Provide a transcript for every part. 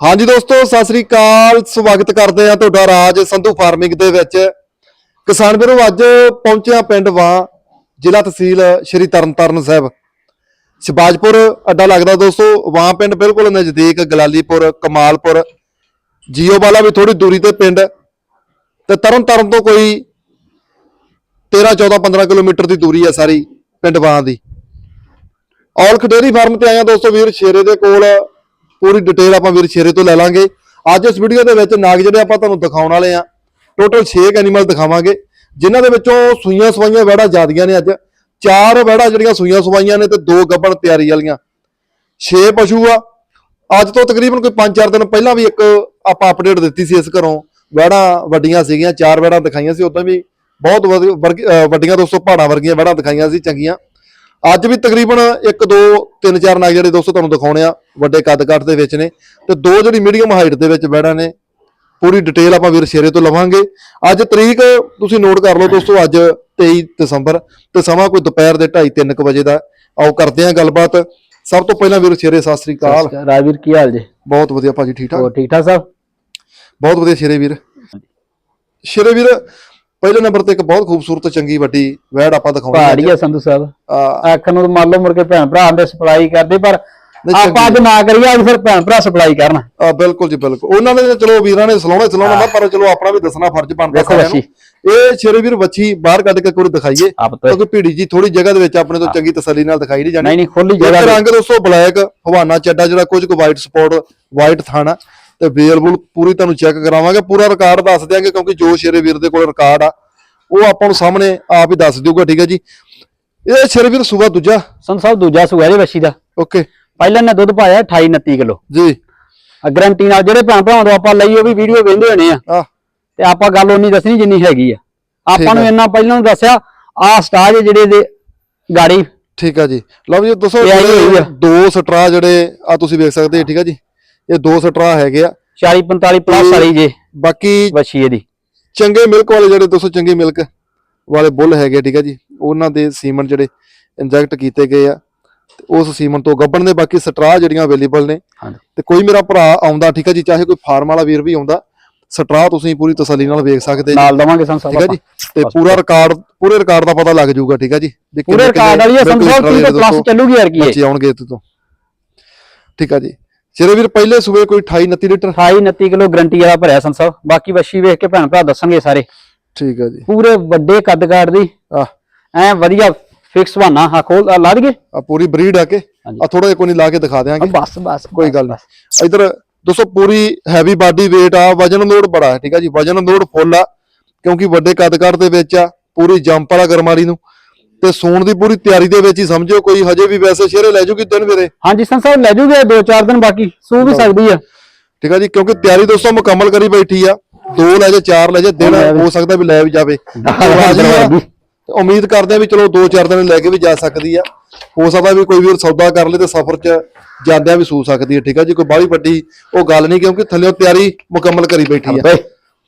ਹਾਂਜੀ ਦੋਸਤੋ, ਸਤਿ ਸ੍ਰੀ ਅਕਾਲ। ਸਵਾਗਤ ਕਰਦੇ ਆ ਤੁਹਾਡਾ ਰਾਜ ਸੰਧੂ ਫਾਰਮਿੰਗ ਦੇ ਵਿੱਚ। ਕਿਸਾਨ ਵੀਰੋ, ਅੱਜ ਪਹੁੰਚਿਆ ਪਿੰਡ ਵਾਂ, ਜ਼ਿਲ੍ਹਾ ਤਹਿਸੀਲ ਸ਼੍ਰੀ ਤਰਨਤਾਰਨ ਸਾਹਿਬ। ਸ਼ਿਬਾਜਪੁਰ, ਅੱਡਾ ਲੱਗਦਾ ਦੋਸਤੋ, ਵਾਂ ਪਿੰਡ ਬਿਲਕੁਲ ਨਜ਼ਦੀਕ ਗਲਾਲੀਪੁਰ, ਕਮਾਲਪੁਰ, ਜੀਓ ਵਾਲਾ ਵੀ ਥੋੜੀ ਦੂਰੀ ਤੇ ਪਿੰਡ। ਤੇ ਤਰਨਤਾਰਨ ਤੋਂ ਕੋਈ 13 14 15 ਕਿਲੋਮੀਟਰ ਦੀ ਦੂਰੀ ਆ ਸਾਰੀ ਪਿੰਡ ਵਾਂ ਦੀ। ਔਲਖ ਡੇਅਰੀ ਫਾਰਮ ਤੇ ਆਇਆ ਦੋਸਤੋ ਵੀਰ, ਸ਼ੇਰੇ ਦੇ ਕੋਲ। ਪੂਰੀ ਡਿਟੇਲ ਆਪਾਂ ਵੀਰ ਸ਼ੇਰੇ ਤੋਂ ਲੈ ਲਾਂਗੇ। ਅੱਜ ਇਸ ਵੀਡੀਓ ਦੇ ਵਿੱਚ ਨਾਗ ਜਿਹੜੇ ਆਪਾਂ ਤੁਹਾਨੂੰ ਦਿਖਾਉਣ ਵਾਲੇ ਆ ਟੋਟਲ 6 ਐਨੀਮਲ ਦਿਖਾਵਾਂਗੇ, ਜਿਨ੍ਹਾਂ ਦੇ ਵਿੱਚੋਂ ਸੂਈਆਂ ਸਵਾਈਆਂ ਵੜਾ ਜ਼ਿਆਦੀਆਂ ਨੇ ਅੱਜ। ਚਾਰ ਵੜਾ ਜਿਹੜੀਆਂ ਸੂਈਆਂ ਸਵਾਈਆਂ ਨੇ ਤੇ ਦੋ ਗੱਬਣ ਤਿਆਰੀ ਵਾਲੀਆਂ। 6 ਪਸ਼ੂ ਆ। ਅੱਜ ਤੋਂ ਤਕਰੀਬਨ ਕੋਈ 5-4 ਦਿਨ ਪਹਿਲਾਂ ਵੀ ਇੱਕ ਆਪਾਂ ਅਪਡੇਟ ਦਿੱਤੀ ਸੀ ਇਸ ਘਰੋਂ। ਵੜਾ ਵੱਡੀਆਂ ਸੀਗੀਆਂ, ਚਾਰ ਵੜਾ ਦਿਖਾਈਆਂ ਸੀ, ਉਦੋਂ ਵੀ ਬਹੁਤ ਵਧੀ- ਵਰਗੀ- ਅਹ ਵੱਡੀਆਂ ਦੋਸਤੋ, ਪਹਾੜਾਂ ਵਰਗੀਆਂ ਵੜਾ ਦਿਖਾਈਆਂ ਸੀ, ਚੰਗੀਆਂ। ਅੱਜ ਵੀ ਤਕਰੀਬਨ 1 2 3 4 ਨਗ ਜਿਹੜੇ ਦੋਸਤੋ ਤੁਹਾਨੂੰ ਦਿਖਾਉਣੇ ਆ ਵੱਡੇ ਕੱਦ ਕੱਟ ਦੇ ਵਿੱਚ ਨੇ ਤੇ ਦੋ ਜਿਹੜੀ ਮੀਡੀਅਮ ਹਾਈਟ ਦੇ ਵਿੱਚ ਬੈੜਾਂ ਨੇ ਪੂਰੀ ਡਿਟੇਲ ਆਪਾਂ ਵੀਰ ਸ਼ੇਰੇ ਤੋਂ ਲਵਾਂਗੇ। ਅੱਜ ਤਰੀਕ ਤੁਸੀਂ ਨੋਟ ਕਰ ਲਓ ਦੋਸਤੋ ਅੱਜ 23 ਦਸੰਬਰ ਤੇ ਸਮਾਂ ਕੋਈ ਦੁਪਹਿਰ ਦੇ 2:30 3 ਵਜੇ ਦਾ। ਆਓ ਕਰਦੇ ਹਾਂ ਗੱਲਬਾਤ। ਸਭ ਤੋਂ ਪਹਿਲਾਂ ਵੀਰ ਸ਼ੇਰੇ ਸਤਿ ਸ੍ਰੀ ਅਕਾਲ। ਰਾਜਵੀਰ ਕੀ ਹਾਲ ਜੀ? ਬਹੁਤ ਵਧੀਆ ਭਾਜੀ ਠੀਕ ਠਾਕ? ਹੋਰ ਠੀਕ ਠਾਕ ਸਭ? ਬਹੁਤ ਵਧੀਆ ਸ਼ੇਰੇ ਵੀਰ। ਸ਼ੇਰੇ ਵੀਰ ਪਹਿਲੇ ਨੰਬਰ ਤੇ ਇੱਕ ਬਹੁਤ ਖੂਬਸੂਰਤ ਚੰਗੀ ਵੱਡੀ ਵੈੜ ਆਪਾਂ ਦਿਖਾਉਣੀ ਪਹਾੜੀ ਆ ਸੰਧੂ ਸਾਹਿਬ। ਆ। ਆਖਣ ਨੂੰ ਮੰਨ ਲਓ ਕੇ ਭੈਣ ਭਰਾ ਦੇ ਸਪਲਾਈ ਕਰਦੇ ਪਰ ਆਪਾਂ ਅੱਜ ਨਾ ਕਰੀਏ ਅੱਜ ਫਿਰ ਭੈਣ ਭਰਾ ਸਪਲਾਈ ਕਰਨ। ਆ ਬਿਲਕੁਲ ਜੀ ਬਿਲਕੁਲ। ਉਹਨਾਂ ਨੇ ਚਲੋ ਵੀਰਾਂ ਨੇ ਸਲਾਉਣਾ ਸਲਾਉਣਾ ਪਰ ਚਲੋ ਆਪਣਾ ਵੀ ਦੱਸਣਾ ਫਰਜ਼ ਬਣਦਾ ਸਾਰਿਆਂ ਨੂੰ। ਇਹ ਸ਼ੇਰੇ ਵੀਰ ਵੱਛੀ ਬਾਹਰ ਕੱਢ ਕੇ ਕੋਈ ਦਿਖਾਈਏ ਕਿਉਂਕਿ ਭੀੜੀ ਜੀ ਥੋੜੀ ਜਗ੍ਹਾ ਦੇ ਵਿੱਚ ਆਪਣੇ ਤੋਂ ਚੰਗੀ ਤਸੱਲੀ ਨਾਲ ਦਿਖਾਈ ਨਹੀਂ ਜਾਣੀ। ਨਹੀਂ ਨਹੀਂ ਖੁੱਲੀ ਜਗ੍ਹਾ ਰੰਗ ਦੋਸਤੋ ਬਲੈਕ ਹਵਾਨਾ ਚੱਡਾ ਜਿਹੜਾ ਕੁਝ ਕੁ ਵਾਈਟ ਸਪੌਟ ਵਾਈਟ ਥਾਣਾ। ਤੇ ਵੇਲਬੁਲ ਪੂਰੀ ਤੁਹਾਨੂੰ ਚੈੱਕ ਕਰਾਵਾਂਗੇ ਪੂਰਾ ਰਿਕਾਰਡ ਦੱਸ ਦਿਆਂਗੇ ਕਿਉਂਕਿ ਜੋ ਸ਼ੇਰੇ ਵੀਰ ਦੇ ਕੋਲ ਰਿਕਾਰਡ ਆ ਉਹ ਆਪਾਂ ਨੂੰ ਸਾਹਮਣੇ ਆਪ ਹੀ ਦੱਸ ਦਿਊਗਾ ਠੀਕ ਹੈ ਜੀ। ਇਹ ਸ਼ੇਰੇ ਵੀਰ ਸੂਬਾ ਦੂਜਾ? ਸੰਧੂ ਸਾਹਿਬ ਦੂਜਾ ਸੂਆ ਜੀ ਵੱਛੀ ਦਾ। ਓਕੇ ਪਹਿਲਾਂ ਨੇ ਦੁੱਧ ਪਾਇਆ 28 29 ਕਿਲੋ। ਜੀ। ਗਰੰਟੀ ਨਾਲ ਜਿਹੜੇ ਭੈਣ ਭਰਾਵਾਂ ਤੋਂ ਆਪਾਂ ਲਈ ਉਹ ਵੀ ਵੀਡੀਓ ਵੇਂਦੇ ਹੋਣੇ ਆ। ਤੇ ਆਪਾਂ ਗੱਲ ਉਨੀ ਦੱਸਣੀ ਜਿੰਨੀ ਹੈਗੀ ਆ। ਆਪਾਂ ਨੂੰ। ਇੰਨਾ ਪਹਿਲਾਂ ਦੱਸਿਆ ਆ ਸਟਾਜ ਜਿਹੜੇ ਦੇ ਗਾੜੀ। ਠੀਕ ਆ ਜੀ। ਲਓ ਜੀ ਆ। ਦੋ ਸਟਰਾ ਜਿਹੜੇ ਆ ਤੁਸੀਂ ਵੇਖ ਸਕਦੇ ਠੀਕ ਆ ਜੀ। ਇਹ ਦੋ ਸਟਰਾ ਹੈਗੇ ਆ। 40 45 ਪਲੱਸ ਵਾਲੀ ਜੇ। ਬਾਕੀ ਵੱਛੀ ਇਹਦੀ। ਚੰਗੇ ਮਿਲਕ ਵਾਲੇ ਜਿਹੜੇ ਦੋਸਤੋ ਚੰਗੇ ਮਿਲਕ ਵਾਲੇ ਬੁੱਲ ਹੈਗੇ ਠੀਕ ਆ ਜੀ? ਉਹਨਾਂ ਦੇ ਸੀਮਨ ਜਿਹੜੇ ਇੰਜੈਕਟ ਕੀਤੇ ਗਏ ਆ। ਉਸ ਸੀਮਨ ਤੋਂ ਗੱਬਣ ਦੇ ਬਾਕੀ ਸਟਰਾ ਜਿਹੜੀਆਂ ਅਵੇਲੇਬਲ ਨੇ। ਤੇ ਕੋਈ ਮੇਰਾ ਭਰਾ ਆਉਂਦਾ ਠੀਕ ਆ ਜੀ? ਚਾਹੇ ਕੋਈ ਫਾਰਮ ਵਾਲਾ ਵੀਰ ਵੀ ਆਉਂਦਾ ਸਟਰਾ ਤੁਸੀਂ ਪੂਰੀ ਤਸੱਲੀ ਨਾਲ ਵੇਖ ਸਕਦੇ ਜੀ। ਨਾਲ ਦਵਾਂਗੇ ਸੰਧੂ ਠੀਕ ਆ ਜੀ? ਤੇ ਪੂਰਾ ਰਿਕਾਰਡ ਪੂਰੇ ਰਿਕਾਰਡ ਦਾ ਪਤਾ ਲੱਗ ਜਾਊਗਾ ਠੀਕ ਆ ਜੀ? ਪੂਰੇ ਰਿਕਾਰਡ ਵਾਲੀ ਕੀ ਵਾਲੇ ਪਲੱਸ ਚੱਲੂਗੀ ਯਾਰ ਕੀ ਬੱਚੇ ਆਉਣਗੇ ਇੱਥੇ ਤੋਂ। ਠੀਕ ਆ ਜੀ? ਸ਼ੇਰੇ ਵੀਰ ਪਹਿਲੇ ਸੂਬੇ ਕੋਈ 28 29 ਲੀਟਰ? 28 29 ਕਿਲੋ ਗਰੰਟੀ ਵਾਲਾ ਭਰਿਆ ਸੰਧੂ ਸਾਹਿਬ। ਬਾਕੀ ਵੱਛੀ ਵੇਖ ਕੇ ਭੈਣ ਭਰਾ ਦੱਸਣਗੇ ਸਾਰੇ। ਠੀਕ ਆ ਜੀ। ਪੂਰੇ ਵੱਡੇ ਕੱਦ ਕਾਠ ਦੀ। ਆ ਐ ਵਧੀਆ ਫਿਕਸ ਬਹਾਨਾ ਹਾਂ ਖੋਲ ਲਾ ਦਈਏ? ਆ ਪੂਰੀ ਬਰੀਡ ਆ ਕੇ। ਆ ਥੋੜਾ ਜਿਹਾ ਕੋਈ ਨਹੀਂ ਲਾ ਕੇ ਦਿਖਾ ਦਿਆਂਗੇ। ਬਸ ਬਸ ਕੋਈ ਗੱਲ ਨਹੀਂ ਇਧਰ ਦੋਸਤੋ ਪੂਰੀ ਹੈਵੀ ਬਾਡੀ weight ਆ ਵਜਨ ਲੋਡ ਬੜਾ ਹੈ ਠੀਕ ਆ ਜੀ। ਵਜਨ ਲੋਡ ਫੁੱਲ ਆ ਕਿਉਂਕਿ ਵੱਡੇ ਕੱਦ ਕੱਦ ਦੇ ਵਿੱਚ ਆ ਪੂਰੀ ਜੰਪ ਵਾਲਾ ਗਰਮਾਲੀ ਨੂੰ। ਤੇ ਸੂਣ ਦੀ ਪੂਰੀ ਤਿਆਰੀ ਦੇ ਵਿੱਚ ਹੀ ਸਮਝਿਓ ਕੋਈ ਹਜੇ ਵੀ ਵੈਸੇ ਸ਼ੇਰੇ ਲੈ ਜੂਗੀ ਦਿਨ ਵੇਰੇ? ਹਾਂਜੀ ਸਾਹਿਬ ਲੈ ਜੂਗੇ ਦੋ ਚਾਰ ਦਿਨ ਬਾਕੀ ਸੂ ਵੀ ਸਕਦੀ ਆ। ਠੀਕ ਆ ਜੀ ਕਿਉਂਕਿ ਤਿਆਰੀ ਦੋਸਤੋ ਮੁਕੰਮਲ ਕਰੀ ਬੈਠੀ ਆ। ਦੋ ਲੈ ਜੇ ਚਾਰ ਲੈ ਜੇ ਦਿਨ ਹੋ ਸਕਦਾ ਵੀ ਲੈ ਵੀ ਜਾਵੇ। ਉਮੀਦ ਕਰਦੇ ਆ ਵੀ ਚਲੋ ਦੋ ਚਾਰ ਦਿਨ ਲੈ ਕੇ ਵੀ ਜਾ ਸਕਦੀ ਆ। ਹੋ ਸਕਦਾ ਵੀ ਕੋਈ ਵੀਰ ਸੌਦਾ ਕਰ ਲੇ ਤੇ ਸਫ਼ਰ 'ਚ ਜਾਂਦਿਆਂ ਵੀ ਸੂ ਸਕਦੀ ਹੈ ਠੀਕ ਆ ਜੀ ਕੋਈ ਬਾਹਲੀ ਵੱਡੀ ਉਹ ਗੱਲ ਨਹੀਂ ਕਿਉਂਕਿ ਥੱਲੇੋਂ ਤਿਆਰੀ ਮੁਕੰਮਲ ਕਰੀ ਬੈਠੀ ਆ।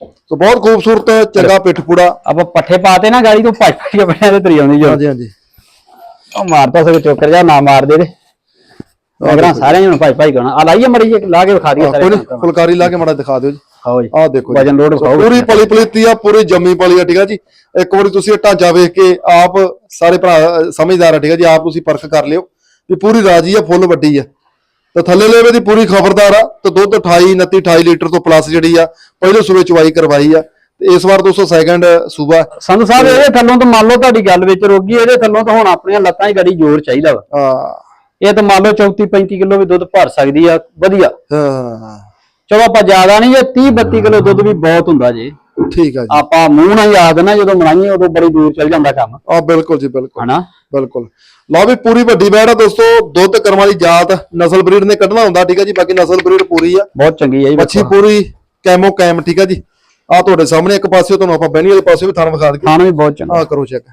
ਸੋ ਬਹੁਤ ਖੂਬਸੂਰਤ ਚੰਗਾ ਪਿੱਠ ਪੂੜਾ ਆਪਾਂ ਪੱਠੇ ਪਾਤੇ ਨਾ ਗਾੜੀ ਤੋਂ ਭੱਜ ਕੇ ਬਣਿਆ ਤੇ ਤਰੀ ਆਉਂਦੀ ਜੋ ਹਾਂਜੀ ਹਾਂਜੀ। ਉਹ ਮਾਰਤਾ ਸਗੋਂ ਚੋਕਰ ਜਾ ਨਾ ਮਾਰ ਦੇ ਦੇ ਮਗਰਾਂ ਸਾਰਿਆਂ ਨੂੰ ਭੱਜ ਭੱਜ ਗਾਣਾ ਆ ਲਾਈਏ ਮੜੀ ਲਾ ਕੇ ਵਿਖਾ ਦਈਏ ਨਹੀਂ ਫੁਲਕਾਰੀ ਲਾ ਕੇ ਮਾੜਾ ਦਿਖਾ ਦਿਓ ਜੀ। ਆਓ ਜੀ। ਆਹ ਦੇਖੋ ਜੀ। ਵਜਨ ਲੋਡ ਵਿਖਾਓ। ਪੂਰੀ ਪਲੀ ਪਲੀਤੀ ਆ ਪੂਰੀ ਜੰਮੀ ਪਲੀ ਆ ਠੀਕ ਆ ਜੀ। ਇੱਕ ਵਾਰੀ ਤੁਸੀਂ ਇਹ ਢਾਂਚਾ ਵੇਖ ਕੇ ਆਪ ਸਾਰੇ ਭਰਾ ਸਮਝਦਾਰ ਆ ਠੀਕ ਆ ਜੀ। ਆਪ ਤੁਸੀਂ ਪਰਖ ਕਰ ਲਿਓ। ਵੀ ਪੂਰੀ ਰਾਜੀ ਆ ਫੁੱਲ ਵੱਡੀ ਆ। ਤੇ ਥੱਲੇ ਲੈਵੇ ਦੀ ਪੂਰੀ ਖਬਰਦਾਰ ਆ ਤੇ ਦੁੱਧ 28 29 28 ਲੀਟਰ ਤੋਂ ਪਲੱਸ ਜਿਹੜੀ ਆ ਪਹਿਲੇ ਸੂਬੇ ਚਵਾਈ ਕਰਵਾਈ ਆ। ਤੇ ਇਸ ਵਾਰ 200 ਸੈਕਿੰਡ ਸੂਬਾ ਸੰਧੂ ਸਾਹਿਬ ਇਹਦੇ ਥੱਲੋਂ ਤਾਂ ਮੰਨ ਲਓ ਤੁਹਾਡੀ ਗੱਲ ਵਿੱਚ ਰੋਗੀ ਇਹਦੇ ਥੱਲੋਂ ਤਾਂ ਹੁਣ ਆਪਣੀਆਂ ਲੱਤਾਂ ਹੀ ਗੜੀ ਜ਼ੋਰ ਚਾਹੀਦਾ ਵਾ। ਆ ਇਹ ਤਾਂ ਮੰਨ ਲਓ 34 35 ਕਿਲੋ ਵੀ ਦੁੱਧ ਭਰ ਸਕਦੀ ਆ ਵਧੀਆ। ਹਾਂ। ਚਲੋ ਆਪਾਂ ਜ਼ਿਆਦਾ ਨਹੀਂ ਇਹ 30 32 ਕਿਲੋ ਦੁੱਧ ਵੀ ਬਹੁਤ ਹੁੰਦਾ ਜੇ। ਠੀਕ ਆ ਜੀ। ਆਪਾਂ ਮੂੰਹ ਨਾਲ ਯਾਦ ਨਾ ਜਦੋਂ ਬਣਾਈਏ ਉਦੋਂ ਬੜੀ ਦੂਰ ਚੱਲ ਜਾਂਦਾ ਕੰਮ। ਆ ਬਿਲਕੁਲ ਜੀ ਬਿਲਕੁਲ। ਹਨਾ? ਬਿਲਕੁਲ। ਲਓ ਵੀ ਪੂਰੀ ਵੱਡੀ ਬੈੜ ਆ ਦੋਸਤੋ ਦੁੱਧ ਕਰਮ ਵਾਲੀ ਜਾਤ ਨਸਲ ਬਰੀਡ ਨੇ ਕੱਢਣਾ ਹੁੰਦਾ ਠੀਕ ਆ ਜੀ ਬਾਕੀ ਨਸਲ ਬਰੀਡ ਪੂਰੀ ਆ। ਬਹੁਤ ਚੰਗੀ ਹੈ ਜੀ ਮੱਛੀ ਪੂਰੀ ਕੈਮੋ ਕੈਮ ਠੀਕ ਆ ਜੀ। ਆ ਤੁਹਾਡੇ ਸਾਹਮਣੇ ਇੱਕ ਪਾਸੇ ਤੁਹਾਨੂੰ ਆਪਾਂ ਬੈਣੀ ਵਾਲੇ ਪਾਸੇ ਵੀ ਥਣ ਵਿਖਾ ਦਈਏ। ਖਾਣ ਵੀ ਬਹੁਤ ਚੰਗਾ। ਆ ਕਰੋ ਚੈੱਕ।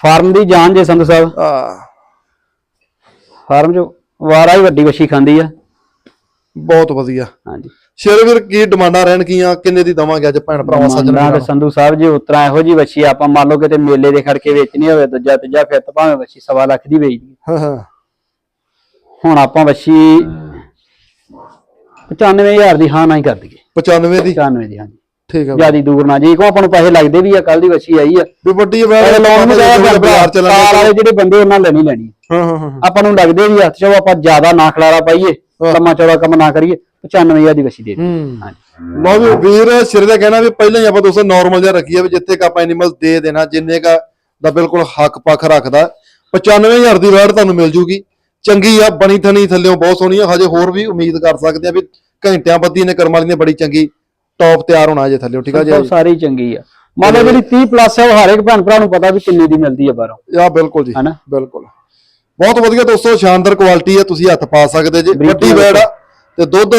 ਫਾਰਮ ਦੀ ਜਾਨ ਜੇ ਸੰਧੂ ਸਾਹਿਬ। ਆ। ਫਾਰਮ ਜੋ ਵਾਰਾ ਹੀ ਵੱਡੀ ਵੱਛੀ ਖਾਂਦੀ ਆ। ਬਹੁਤ ਵਧੀਆ। ਹਾਂਜੀ। ਸ਼ੇਰਵੀਰ ਕੀ ਡਿਮਾਂਡਾਂ ਰਹਿਣ ਕੀਆਂ? ਕਿੰਨੇ ਦੀ ਦਵਾਂਗੇ ਅੱਜ ਭੈਣ ਭਰਾਵਾਂ ਸੱਜਣਾ ਤੇ ਸੰਧੂ ਸਾਹਿਬ ਜੀ ਉਤਰਾ ਇਹੋ ਜੀ ਵੱਛੀ ਆਪਾਂ ਮੰਨ ਲਓ ਕਿਤੇ ਮੇਲੇ ਦੇ ਖੜਕੇ ਵੇਚਣੀ ਹੋਵੇ ਦੂਜਾ ਤੀਜਾ ਫਿਰ ਤਾਂ ਭਾਵੇਂ ਵੱਛੀ ਸਵਾ ਲੱਖ ਦੀ ਵੇਚਦੀ ਹਾਂ ਹਾਂ। ਹੁਣ ਆਪਾਂ ਵੱਛੀ 95000 ਦੀ ਹਾਂ ਨਾ ਹੀ ਕਰ ਦਈਏ। 95 ਦੀ? 95 ਦੀ ਹਾਂਜੀ। ਠੀਕ ਆ ਜਿਆਦੀ ਦੂਰ ਨਾ ਜੀ ਕੋ ਆਪਾਂ ਨੂੰ ਪੈਸੇ ਲੱਗਦੇ ਵੀ ਆ ਕੱਲ ਦੀ ਵੱਛੀ ਆਈ ਆ। ਵੀ ਵੱਡੀ ਹੈ ਪੈਸੇ ਲਾਉਣ ਨੂੰ ਜਾਇਆ ਬਾਜ਼ਾਰ ਕਾਰ ਵਾਲੇ ਜਿਹੜੇ ਬੰਦੇ ਉਹਨਾਂ ਲੈਣੀ ਲੈਣੀ ਹਾਂ ਹਾਂ ਹਾਂ। ਆਪਾਂ ਨੂੰ ਲੱਗਦੇ ਵੀ ਆ ਚਲੋ ਆਪਾਂ ਜ਼ਿਆਦਾ ਨਾ ਖਲਾਰਾ ਪਾਈਏ। ਲੰਮਾ ਚੌੜਾ ਕੰਮ ਨਾ ਕਰੀਏ 95000 ਦੀ ਵੱਛੀ ਦੇ। ਹੂੰ। ਹਾਂਜੀ। ਲਓ ਵੀ ਵੀਰ ਸਿਰ ਦਾ ਕਹਿਣਾ ਵੀ ਪਹਿਲਾਂ ਹੀ ਆਪਾਂ ਦੋਸਤੋ ਨਾਰਮਲ ਜਿਹਾ ਰੱਖੀਏ ਵੀ ਜਿੱਥੇ ਕ ਆਪਾਂ ਐਨੀਮਲ ਦੇ ਦੇਣਾ ਜਿੰਨੇ ਕਾ ਦਾ ਬਿਲਕੁਲ ਹੱਕ ਪੱਖ ਰੱਖਦਾ 95000 ਦੀ ਵੈਟ ਤੁਹਾਨੂੰ ਮਿਲ ਜੂਗੀ। ਚੰਗੀ ਆ ਬਣੀ ਥਣੀ ਥੱਲਿਓਂ ਬਹੁਤ ਸੋਹਣੀ ਆ। ਹਜੇ ਹੋਰ ਵੀ ਉਮੀਦ ਕਰ ਸਕਦੇ ਆ ਵੀ ਘੰਟਿਆਂ ਬੱਦੀ ਨੇ ਕਰਮ ਵਾਲੀ ਨੇ ਬੜੀ ਚੰਗੀ ਟੌਪ ਤਿਆਰ ਹੋਣਾ ਜੇ ਥੱਲਿਓ ਠੀਕ ਆ ਜੀ? ਸਾਰੀ ਚੰਗੀ ਆ। ਮੰਨ ਲਓ ਜਿਹੜੀ 30 ਪਲੱਸ ਆ ਉਹ ਹਰ ਇੱਕ ਭੈਣ ਭਰਾ ਨੂੰ ਪਤਾ ਵੀ ਕਿੰਨੇ ਦੀ ਮਿਲਦੀ ਆ ਬਾਹਰੋਂ। ਆ ਬਿਲਕੁਲ ਜੀ ਹਨਾ? ਬਿਲਕੁਲ। ਬਹੁਤ ਵਧੀਆ ਦੋਸਤੋ ਸ਼ਾਨਦਾਰ ਕੁਆਲਿਟੀ ਹੈ ਤੁਸੀਂ ਹੱਥ ਪਾ ਸਕਦੇ ਜੀ ਵੱਡੀ ਵੈੜ ਆ ਤੇ ਦੁੱਧ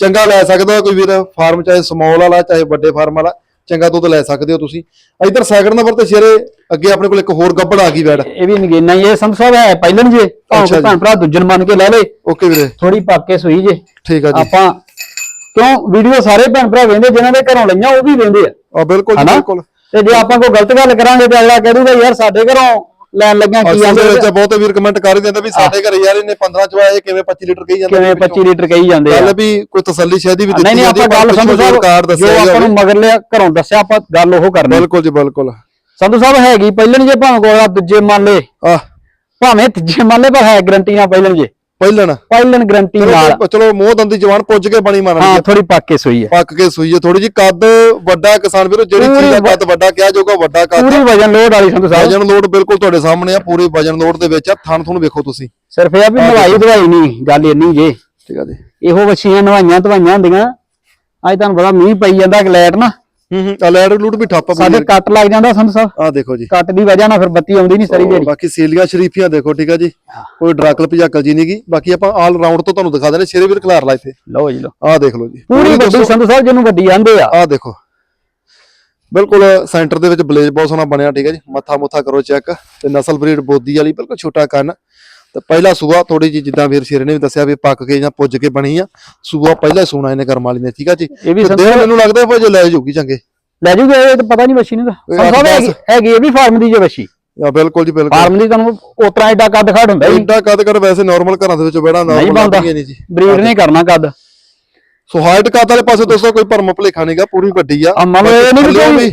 ਚੰਗਾ ਲੈ ਸਕਦਾ ਕੋਈ ਵੀਰ ਫਾਰਮ ਚਾਹੇ ਸਮਾਲ ਵਾਲਾ ਚਾਹੇ ਵੱਡੇ ਫਾਰਮ ਵਾਲਾ ਚੰਗਾ ਦੁੱਧ ਲੈ ਸਕਦੇ ਹੋ ਤੁਸੀਂ। ਇਧਰ ਸੈਕਿੰਡ ਨੰਬਰ ਤੇ ਸ਼ੇਰੇ ਅੱਗੇ ਆਪਣੇ ਕੋਲ ਇੱਕ ਹੋਰ ਗੱਬੜ ਆ ਗਈ ਵੈੜ ਇਹ ਵੀ ਨਗੇਨਾ ਹੀ ਇਹ ਸੰਤ ਸਾਹਿਬ ਹੈ ਪਹਿਲਨ ਜੇ? ਅੱਛਾ। ਭੈਣ ਭਰਾ ਦੂਜਨ ਮੰਨ ਕੇ ਲੈ ਲੇ। ਓਕੇ ਵੀਰੇ। ਥੋੜੀ ਪੱਕ ਕੇ ਸੂਈ ਜੇ। ਠੀਕ ਆ ਜੀ। ਆਪਾਂ ਕਿਉਂ? ਵੀਡੀਓ ਸਾਰੇ ਭੈਣ ਭਰਾ ਵੇਂਦੇ ਜਿਨ੍ਹਾਂ ਦੇ ਘਰੋਂ ਲਈਆਂ ਉਹ ਵੀ ਵੇਂਦੇ ਆ। ਆ ਬਿਲਕੁਲ ਬਿਲਕੁਲ। ਤੇ ਜੇ ਆਪਾਂ ਕੋਈ ਗਲਤ ਗੱਲ ਕਰਾਂਗੇ ਤੇ ਅਗਲਾ ਕਹਿ ਦੂਗਾ ਯਾਰ ਸਾਡੇ ਘਰੋਂ ਲੈਣ ਲੱਗਿਆ ਕੀ ਅਸਲ ਦੇ ਵਿੱਚ ਬਹੁਤੇ ਵੀਰ ਕਮੈਂਟ ਕਰ ਦਿੰਦੇ ਵੀ ਸਾਡੇ ਘਰੇ ਯਾਰ ਇਹਨੇ 15 ਚਵਾਇਆ ਇਹ ਕਿਵੇਂ 25 ਲੀਟਰ ਕਹੀ ਜਾਂਦਾ ਕਿਵੇਂ 25 ਲੀਟਰ ਕਹੀ ਜਾਂਦੇ ਆ। ਗੱਲ ਵੀ ਕੋਈ ਤਸੱਲੀ ਸ਼ਾਇਦੀ ਵੀ ਦਿੱਤੀ ਨਹੀਂ ਨਹੀਂ ਆਪਾਂ ਗੱਲ ਸੰਧੂ ਸਾਹਿਬ ਜੋ ਆਪਾਂ ਨੂੰ। ਮਗਰਲੇ ਘਰੋਂ ਦੱਸਿਆ ਆਪਾਂ ਗੱਲ ਉਹ ਕਰਨੀ। ਬਿਲਕੁਲ ਜੀ ਬਿਲਕੁਲ। ਸੰਧੂ ਸਾਹਿਬ ਹੈਗੀ ਪਹਿਲਨ ਜੇ ਭਾਵੇਂ ਕੋਲ ਦੂਜੇ ਮੰਨ ਲੇ ਆ ਭਾਵੇਂ ਤੀਜੇ ਮੰਨ ਲੇ ਪਰ ਹੈ ਗਰੰਟੀ ਨਾਲ ਪਹਿਲਨ ਜੇ। ਪਹਿਲਣ ਪਹਿਲਨ ਗਰੰਟੀ ਨਾਲ। ਚਲੋ ਚਲੋ ਮੂੰਹ ਦੰਦੀ ਜਵਾਨ ਪੁੱਜ ਕੇ ਬਣੀ ਮਾਰਨੀ ਹਾਂ ਥੋੜੀ ਪੱਕ ਕੇ ਸੋਈ ਹੈ। ਪੱਕ ਕੇ ਸੂਈ ਹੈ ਥੋੜੀ ਜੀ ਕੱਦ ਵੱਡਾ ਕਿਸਾਨ ਵੀਰੋ ਜਿਹੜੀ ਪੂਰੀ ਚੀਜ਼ ਦਾ ਕੱਦ ਵੱਡਾ ਕਿਹਾ ਜਾਊਗਾ ਵੱਡਾ ਕੱਦ। ਪੂਰੀ ਵਜਨ ਲੋਡ ਵਾਲੀ ਸੰਧੂ ਸਾਹਿਬ। ਵਜਨ ਲੋਡ ਬਿਲਕੁਲ ਤੁਹਾਡੇ ਸਾਹਮਣੇ ਆ ਪੂਰੀ ਵਜਨ ਲੋਡ ਦੇ ਵਿੱਚ ਆ ਥਣ ਥਣ ਵੇਖੋ ਤੁਸੀਂ। ਸਿਰਫ ਇਹ ਆ ਵੀ ਨਵਾਈ ਦਵਾਈ ਨਹੀਂ ਗੱਲ ਇੰਨੀ ਜੇ। ਠੀਕ ਆ ਜੀ। ਇਹੋ ਵਛੀਆਂ ਨਵਾਈਆਂ ਦਵਾਈਆਂ ਹੁੰਦੀਆਂ। ਅੱਜ ਤੁਹਾਨੂੰ ਪਤਾ ਮੀਂਹ ਪਈ ਜਾਂਦਾ ਗਲੈਟ ਨਾ। ਹੂੰ ਹੂੰ। ਆ ਲੈਡ ਲੂਟ ਵੀ ਠੱਪ ਸਾਡੇ ਕੱਟ ਲੱਗ ਜਾਂਦਾ ਸੰਧੂ ਸਾਹਿਬ ਆ ਦੇਖੋ ਜੀ। ਕੱਟ ਦੀ ਵਜ੍ਹਾ ਨਾਲ ਫਿਰ ਬੱਤੀ ਆਉਂਦੀ ਨਹੀਂ ਸਰੀ ਜਿਹੜੀ ਬਾਕੀ ਸੀਲੀਆਂ ਸ਼ਰੀਫੀਆਂ ਦੇਖੋ ਠੀਕ ਆ ਜੀ। ਕੋਈ ਡਰਾਕਲ ਭਜਾਕਲ ਜੀ ਨਹੀਂਗੀ ਬਾਕੀ ਆਪਾਂ ਆਲ ਰਾਉਂਡ ਤੋਂ ਤੁਹਾਨੂੰ ਦਿਖਾ ਦੇਣੇ ਸ਼ੇਰੇ ਵੀਰ ਖਿਲਾਰ ਲਾ ਇੱਥੇ। ਲਓ ਜੀ ਲਓ। ਆ ਦੇਖ ਲਓ ਜੀ। ਪੂਰੀ ਵੱਡੀ ਸੰਧੂ ਸਾਹਿਬ ਜਿਹਨੂੰ ਵੱਡੀ ਆਂਦੇ ਆ। ਆ ਦੇਖੋ। ਬਿਲਕੁਲ ਸੈਂਟਰ ਦੇ ਵਿੱਚ ਬਲੇਜ ਬਹੁਤ ਸੋਹਣਾ ਬਣਿਆ ਠੀਕ ਹੈ ਜੀ। ਮੱਥਾ ਮੁੱਥਾ ਕਰੋ ਚੈੱਕ। ਤੇ ਨਸਲ ਬਰੀਡ ਬੋਦੀ ਵਾਲੀ ਬਿਲਕੁਲ ਛੋਟਾ ਕੰਨ। ਤੇ ਪਹਿਲਾ ਸੂਆ ਥੋੜੀ ਜੀ ਜਿੱਦਾਂ ਵੀਰ ਸ਼ੇਰ ਨੇ ਵੀ ਦੱਸਿਆ ਵੀ ਪੱਕ ਕੇ ਜਾਂ ਪੁੱਜ ਕੇ ਬਣੀ ਆ ਸੂਆ ਪਹਿਲਾ ਸੂਣਾ ਇਹਨੇ ਕਰਮ ਵਾਲੀ ਨੇ ਠੀਕ ਆ ਜੀ? ਇਹ ਵੀ ਤੇ ਸੰਧੂ ਮੈਨੂੰ ਲੱਗਦਾ ਭਾਈ ਜੇ ਲੈ ਜਾਊਗੀ ਚੰਗੇ। ਲੈ ਜੂਗੇ ਇਹ ਤਾਂ ਪਤਾ ਨਹੀਂ ਵਛੀ ਨੂੰ ਤਾਂ। ਸਾਹਿਬ ਹੈਗੀ- ਇਹ ਵੀ ਫਾਰਮ ਦੀ ਜੇ ਵਛੀ ਆ ਬਿਲਕੁਲ ਜੀ ਬਿਲਕੁਲ। ਫਾਰਮ ਦੀ ਤੁਹਾਨੂੰ ਉਤਰਾ ਐਡਾ ਕੱਦ ਖਾੜ ਹੁੰਦਾ ਹੀ। ਐਡਾ ਕਦ ਕਰ ਵੈਸੇ ਨਾਰਮਲ ਘਰਾਂ ਦੇ ਵਿੱਚ ਬਹਿਣਾ ਨਹੀਂ ਨਾਰਮਲ ਨਹੀਂ ਜੀ। ਬਰੀਡ ਨਹੀਂ ਕਰਨਾ ਕੱਦ। ਸੋ ਹਾਈਟ ਕੱਦ ਵਾਲੇ ਪਾਸੇ ਦੋਸਤੋ ਕੋਈ ਭਰਮ ਭੁਲੇਖਾ ਨਹੀਂਗਾ ਪੂਰੀ ਵੱਡੀ ਆ। ਮੰਨ ਲਓ ਇਹ ਨਹੀਂ ਵੀ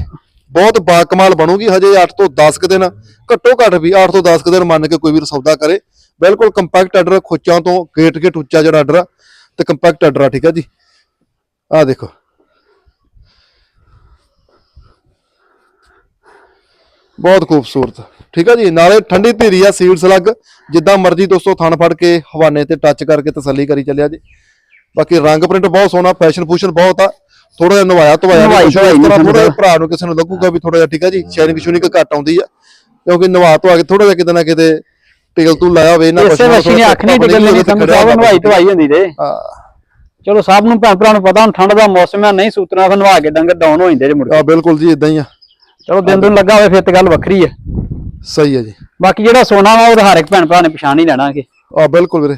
ਬਹੁਤ ਬਾਕਮਾਲ ਬਣੂਗੀ ਹਜੇ 8 ਤੋਂ 10 ਕੁ ਦਿਨ ਘੱਟੋ ਘੱਟ ਵੀ 8 ਤੋਂ 10 ਕੁ ਦਿਨ ਮੰਨ ਕੇ ਕੋਈ ਵੀਰ ਸੌਦਾ ਕਰੇ। ਬਿਲਕੁਲ ਕੰਪੈਕਟ ਆਰਡਰ ਖੁੱਚਾਂ ਤੋਂ ਗੇਟ ਗੇਟ ਉੱਚਾ ਜਿਹੜਾ ਆਰਡਰ ਤੇ ਕੰਪੈਕਟ ਆਰਡਰ ਆ ਠੀਕ ਆ ਜੀ। ਆ ਦੇਖੋ। ਬਹੁਤ ਖੂਬਸੂਰਤ ਠੀਕ ਆ ਜੀ। ਨਾਲੇ ਠੰਡੀ ਧੀਰੀ ਆ ਸੀਡ ਸਲੱਗ ਜਿੱਦਾਂ ਮਰਜ਼ੀ ਦੋਸਤੋ ਥਣ ਫੜ ਕੇ ਹਵਾਨੇ ਤੇ ਟੱਚ ਕਰਕੇ ਤਸੱਲੀ ਕਰੀ ਚੱਲਿਆ ਜੀ। ਬਾਕੀ ਰੰਗ ਪ੍ਰਿੰਟ ਬਹੁਤ ਸੋਹਣਾ ਫੈਸ਼ਨ ਫੂਸ਼ਨ ਬਹੁਤ ਆ। ਥੋੜਾ ਜਿਹਾ ਨਵਾਇਆ ਧਵਾਈ ਇਸ ਤਰ੍ਹਾਂ ਥੋੜਾ। ਭਰਾ ਨੂੰ ਕਿਸੇ ਨੂੰ ਲੱਗੂਗਾ ਵੀ ਥੋੜਾ ਜਿਹਾ ਠੀਕ ਆ ਜੀ। ਸ਼ਾਇਨਿੰਗ ਸ਼ੂਨਿੰਗ ਘੱਟ ਆਉਂਦੀ ਆ। ਕਿਉਂਕਿ ਨਵਾ ਧਵਾ ਕੇ ਥੋੜਾ ਜਿਹਾ ਕਿਤੇ ਨਾ ਕਿਤੇ ਟਿਕਲ ਤੂੰ ਲਾਇਆ ਹੋਵੇ ਇਹਨਾਂ ਇਸੇ ਨੇ ਅੱਖ ਨਹੀਂ ਨਹੀਂ ਸੰਧੂ ਸਾਹਿਬ ਨਵਾਈ ਧਵਾਈ ਹੁੰਦੀ ਤੇ। ਹਾਂ। ਚਲੋ ਸਭ ਨੂੰ ਭੈਣ ਭਰਾ ਨੂੰ ਪਤਾ ਹੁਣ ਠੰਡ ਦਾ ਮੌਸਮ ਆ ਨਹੀਂ ਸੂਤਰਾਂ ਫਿਰ ਨਵਾ ਕੇ ਡੰਗਰ ਡਾਊਨ ਹੋ ਜਾਂਦੇ ਜੇ ਮੁੜ ਕੇ। ਆ ਬਿਲਕੁਲ ਜੀ ਇਦਾਂ ਹੀ ਆ। ਚਲੋ ਦਿਨ ਦਿਨ ਲੱਗਾ ਹੋਵੇ ਫਿਰ ਤੇ ਗੱਲ ਵੱਖਰੀ ਆ। ਸਹੀ ਹੈ ਜੀ। ਬਾਕੀ ਜਿਹੜਾ ਸੋਨਾ ਵਾ ਉਹ ਹਰ ਇੱਕ ਭੈਣ ਭਰਾ ਨੇ ਪਛਾਣ ਹੀ ਲੈਣਾ ਕਿ ਆ ਬਿਲਕੁਲ ਵੀਰੇ।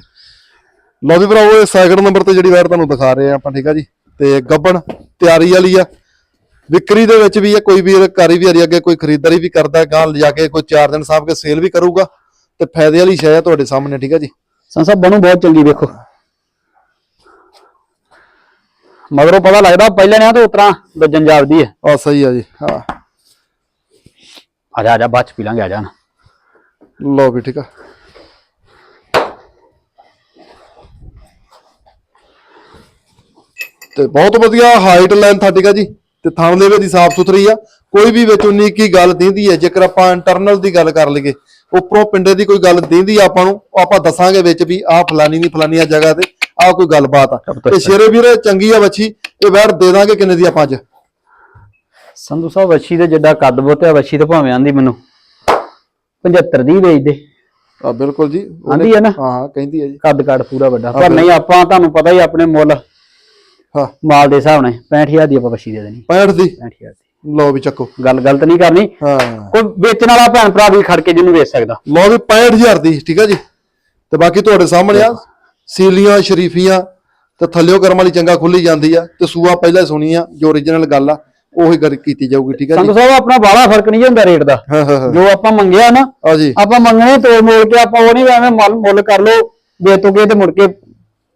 ਲਓ ਵੀ ਭਰਾਵੋ ਇਹ ਸੈਕਿੰਡ ਨੰਬਰ ਤੇ ਜਿਹੜੀ ਵੈਰ ਤੁਹਾਨੂੰ ਦਿਖਾ ਰਹੇ ਆ ਆਪਾਂ ਠੀਕ ਆ ਜੀ? ਤੇ ਗੱਬਣ ਤਿਆਰੀ ਵਾਲੀ ਆ। ਵਿਕਰੀ ਦੇ ਵਿੱਚ ਵੀ ਹੈ ਕੋਈ ਵੀਰ ਕਾਰੀ ਵੀ ਹਰੀ ਅੱਗੇ ਕੋਈ ਖਰੀਦਦਾਰੀ ਵੀ ਕਰਦਾ ਗਾਂ ਲਿਜਾ ਕੇ ਕੋਈ 4 ਦਿਨ ਸਾਂਭ ਕੇ ਸੇਲ ਵੀ ਕਰੂਗਾ। ਤੇ ਫਾਇਦੇ ਵਾਲੀ ਸ਼ੈ ਆ ਤੁਹਾਡੇ ਸਾਹਮਣੇ ਠੀਕ ਆ ਜੀ? ਸੰਸਾ ਬਣੂ ਬਹੁਤ ਚੰਗੀ ਵੇਖੋ। ਮਗਰੋਂ ਪਤਾ ਲੱਗਦਾ ਪਹਿਲੇ ਨੇ ਤਾਂ ਉਤਰਾ ਵੱਜਣ ਜਾਪਦੀ ਹੈ ਆ ਸਹੀ ਆ ਜੀ ਹਾਂ। ਆ ਜਾ ਆ ਜਾ ਬਾਅਦ ਚ ਪੀ ਲਾਂਗੇ ਆ ਜਾ ਨਾ ਲਓ ਵੀ ਠੀਕ ਆ। ਤੇ ਬਹੁਤ ਵਧੀਆ ਹਾਈਟ ਲੈਂਥ ਆ ਠੀਕ ਆ ਜੀ। ਤੇ ਥਣ ਦੀ ਸਾਫ਼ ਸੁਥਰੀ ਆ। ਕੋਈ ਵੀ ਵਿੱਚ ਉਨੀ ਕੀ ਗੱਲ ਦਿੰਦੀ ਹੈ ਜੇਕਰ ਆਪਾਂ ਇੰਟਰਨਲ ਦੀ ਗੱਲ ਕਰ ਲਈਏ ਉੱਪਰੋਂ ਪਿੰਡੇ ਦੀ ਕੋਈ ਗੱਲ ਦਿੰਦੀ ਆ ਆਪਾਂ ਨੂੰ ਆਪਾਂ ਦੱਸਾਂਗੇ ਵਿੱਚ ਵੀ ਆਹ ਫਲਾਨੀ ਨਹੀਂ ਫਲਾਨੀਆਂ ਜਗ੍ਹਾ ਤੇ ਆਹ ਕੋਈ ਗੱਲਬਾਤ ਆ। ਤੇ ਸ਼ੇਰੇ ਵੀਰੇ ਚੰਗੀ ਆ ਬੱਚੀ ਇਹ ਵੈੜ ਦੇ ਦਾਂਗੇ ਕਿੰਨੇ ਦੀ ਆਪਾਂ ਅੱਜ? ਸੰਧੂ ਸਾਹਿਬ ਵੱਛੀ ਦੇ ਜਿੱਡਾ ਕੱਦ ਬੋਤਿਆ ਵੱਛੀ ਤੇ ਭਾਵੇਂ ਆਂਦੀ ਮੈਨੂੰ। 75 ਦੀ ਵੇਚ ਦੇ। ਆ ਬਿਲਕੁਲ ਜੀ। ਆਂਦੀ ਹੈ ਨਾ? ਹਾਂ ਹਾਂ ਕਹਿੰਦੀ ਹੈ ਜੀ। ਕੱਦ ਕੱਦ ਪੂਰਾ ਵੱਡਾ। ਪਰ ਨਹੀਂ ਆਪਾਂ ਤੁਹਾਨੂੰ ਪਤਾ ਹੀ ਆਪਣੇ ਮੁੱਲ ਹਾਂ। ਮਾਲ ਦੇ ਹਿਸਾਬ ਨਾਲ 65000 ਦੀ ਆਪਾਂ ਵੱਛੀ ਦੇ ਦੇਣੀ। 65 ਦੀ? 65000 ਦੀ। ਲਓ ਵੀ ਚੱਕੋ। ਗੱਲ ਗਲਤ ਨਹੀਂ ਕਰਨੀ। ਹਾਂ। ਕੋਈ ਵੇਚਣ ਵਾਲਾ ਭੈਣ ਭਰਾ ਵੀ ਖੜ ਕੇ ਜਿਹਨੂੰ ਵੇਚ ਸਕਦਾ। ਲਓ ਵੀ 65000 ਦੀ ਠੀਕ ਹੈ ਜੀ? ਤੇ ਬਾਕੀ ਤੁਹਾਡੇ ਸਾਹਮਣੇ ਆ ਸੀਲੀਆਂ ਸ਼ਰੀਫੀਆਂ ਤੇ ਥੱਲਿਓ ਕਰਮ ਵਾਲੀ ਚੰਗਾ ਖੁੱਲੀ ਜਾਂਦੀ ਆ ਤੇ ਸੂਆ ਪਹਿਲਾਂ ਸੁਣੀ ਆ ਜੋ origignal ਗੱਲ ਆ ਉਹੀ ਗੱਲ ਕੀਤੀ ਜਾਊਗੀ ਠੀਕ ਹੈ ਜੀ? ਸਾਹਿਬ ਆਪਣਾ ਬਾਹਲਾ ਫ਼ਰਕ ਨਹੀਂ ਹੁੰਦਾ ਰੇਟ ਦਾ। ਜੋ ਆਪਾਂ ਮੰਗਿਆ ਨਾ ਆ ਆਪਾਂ ਮੰਗਣੇ ਤੋੜ ਮੋੜ ਕੇ ਆਪਾਂ ਉਹ ਨਹੀਂ ਐਵੇਂ ਮਲ ਕਰ ਲੋ ਤੋਗੇ ਤੇ ਮੁੜ ਕੇ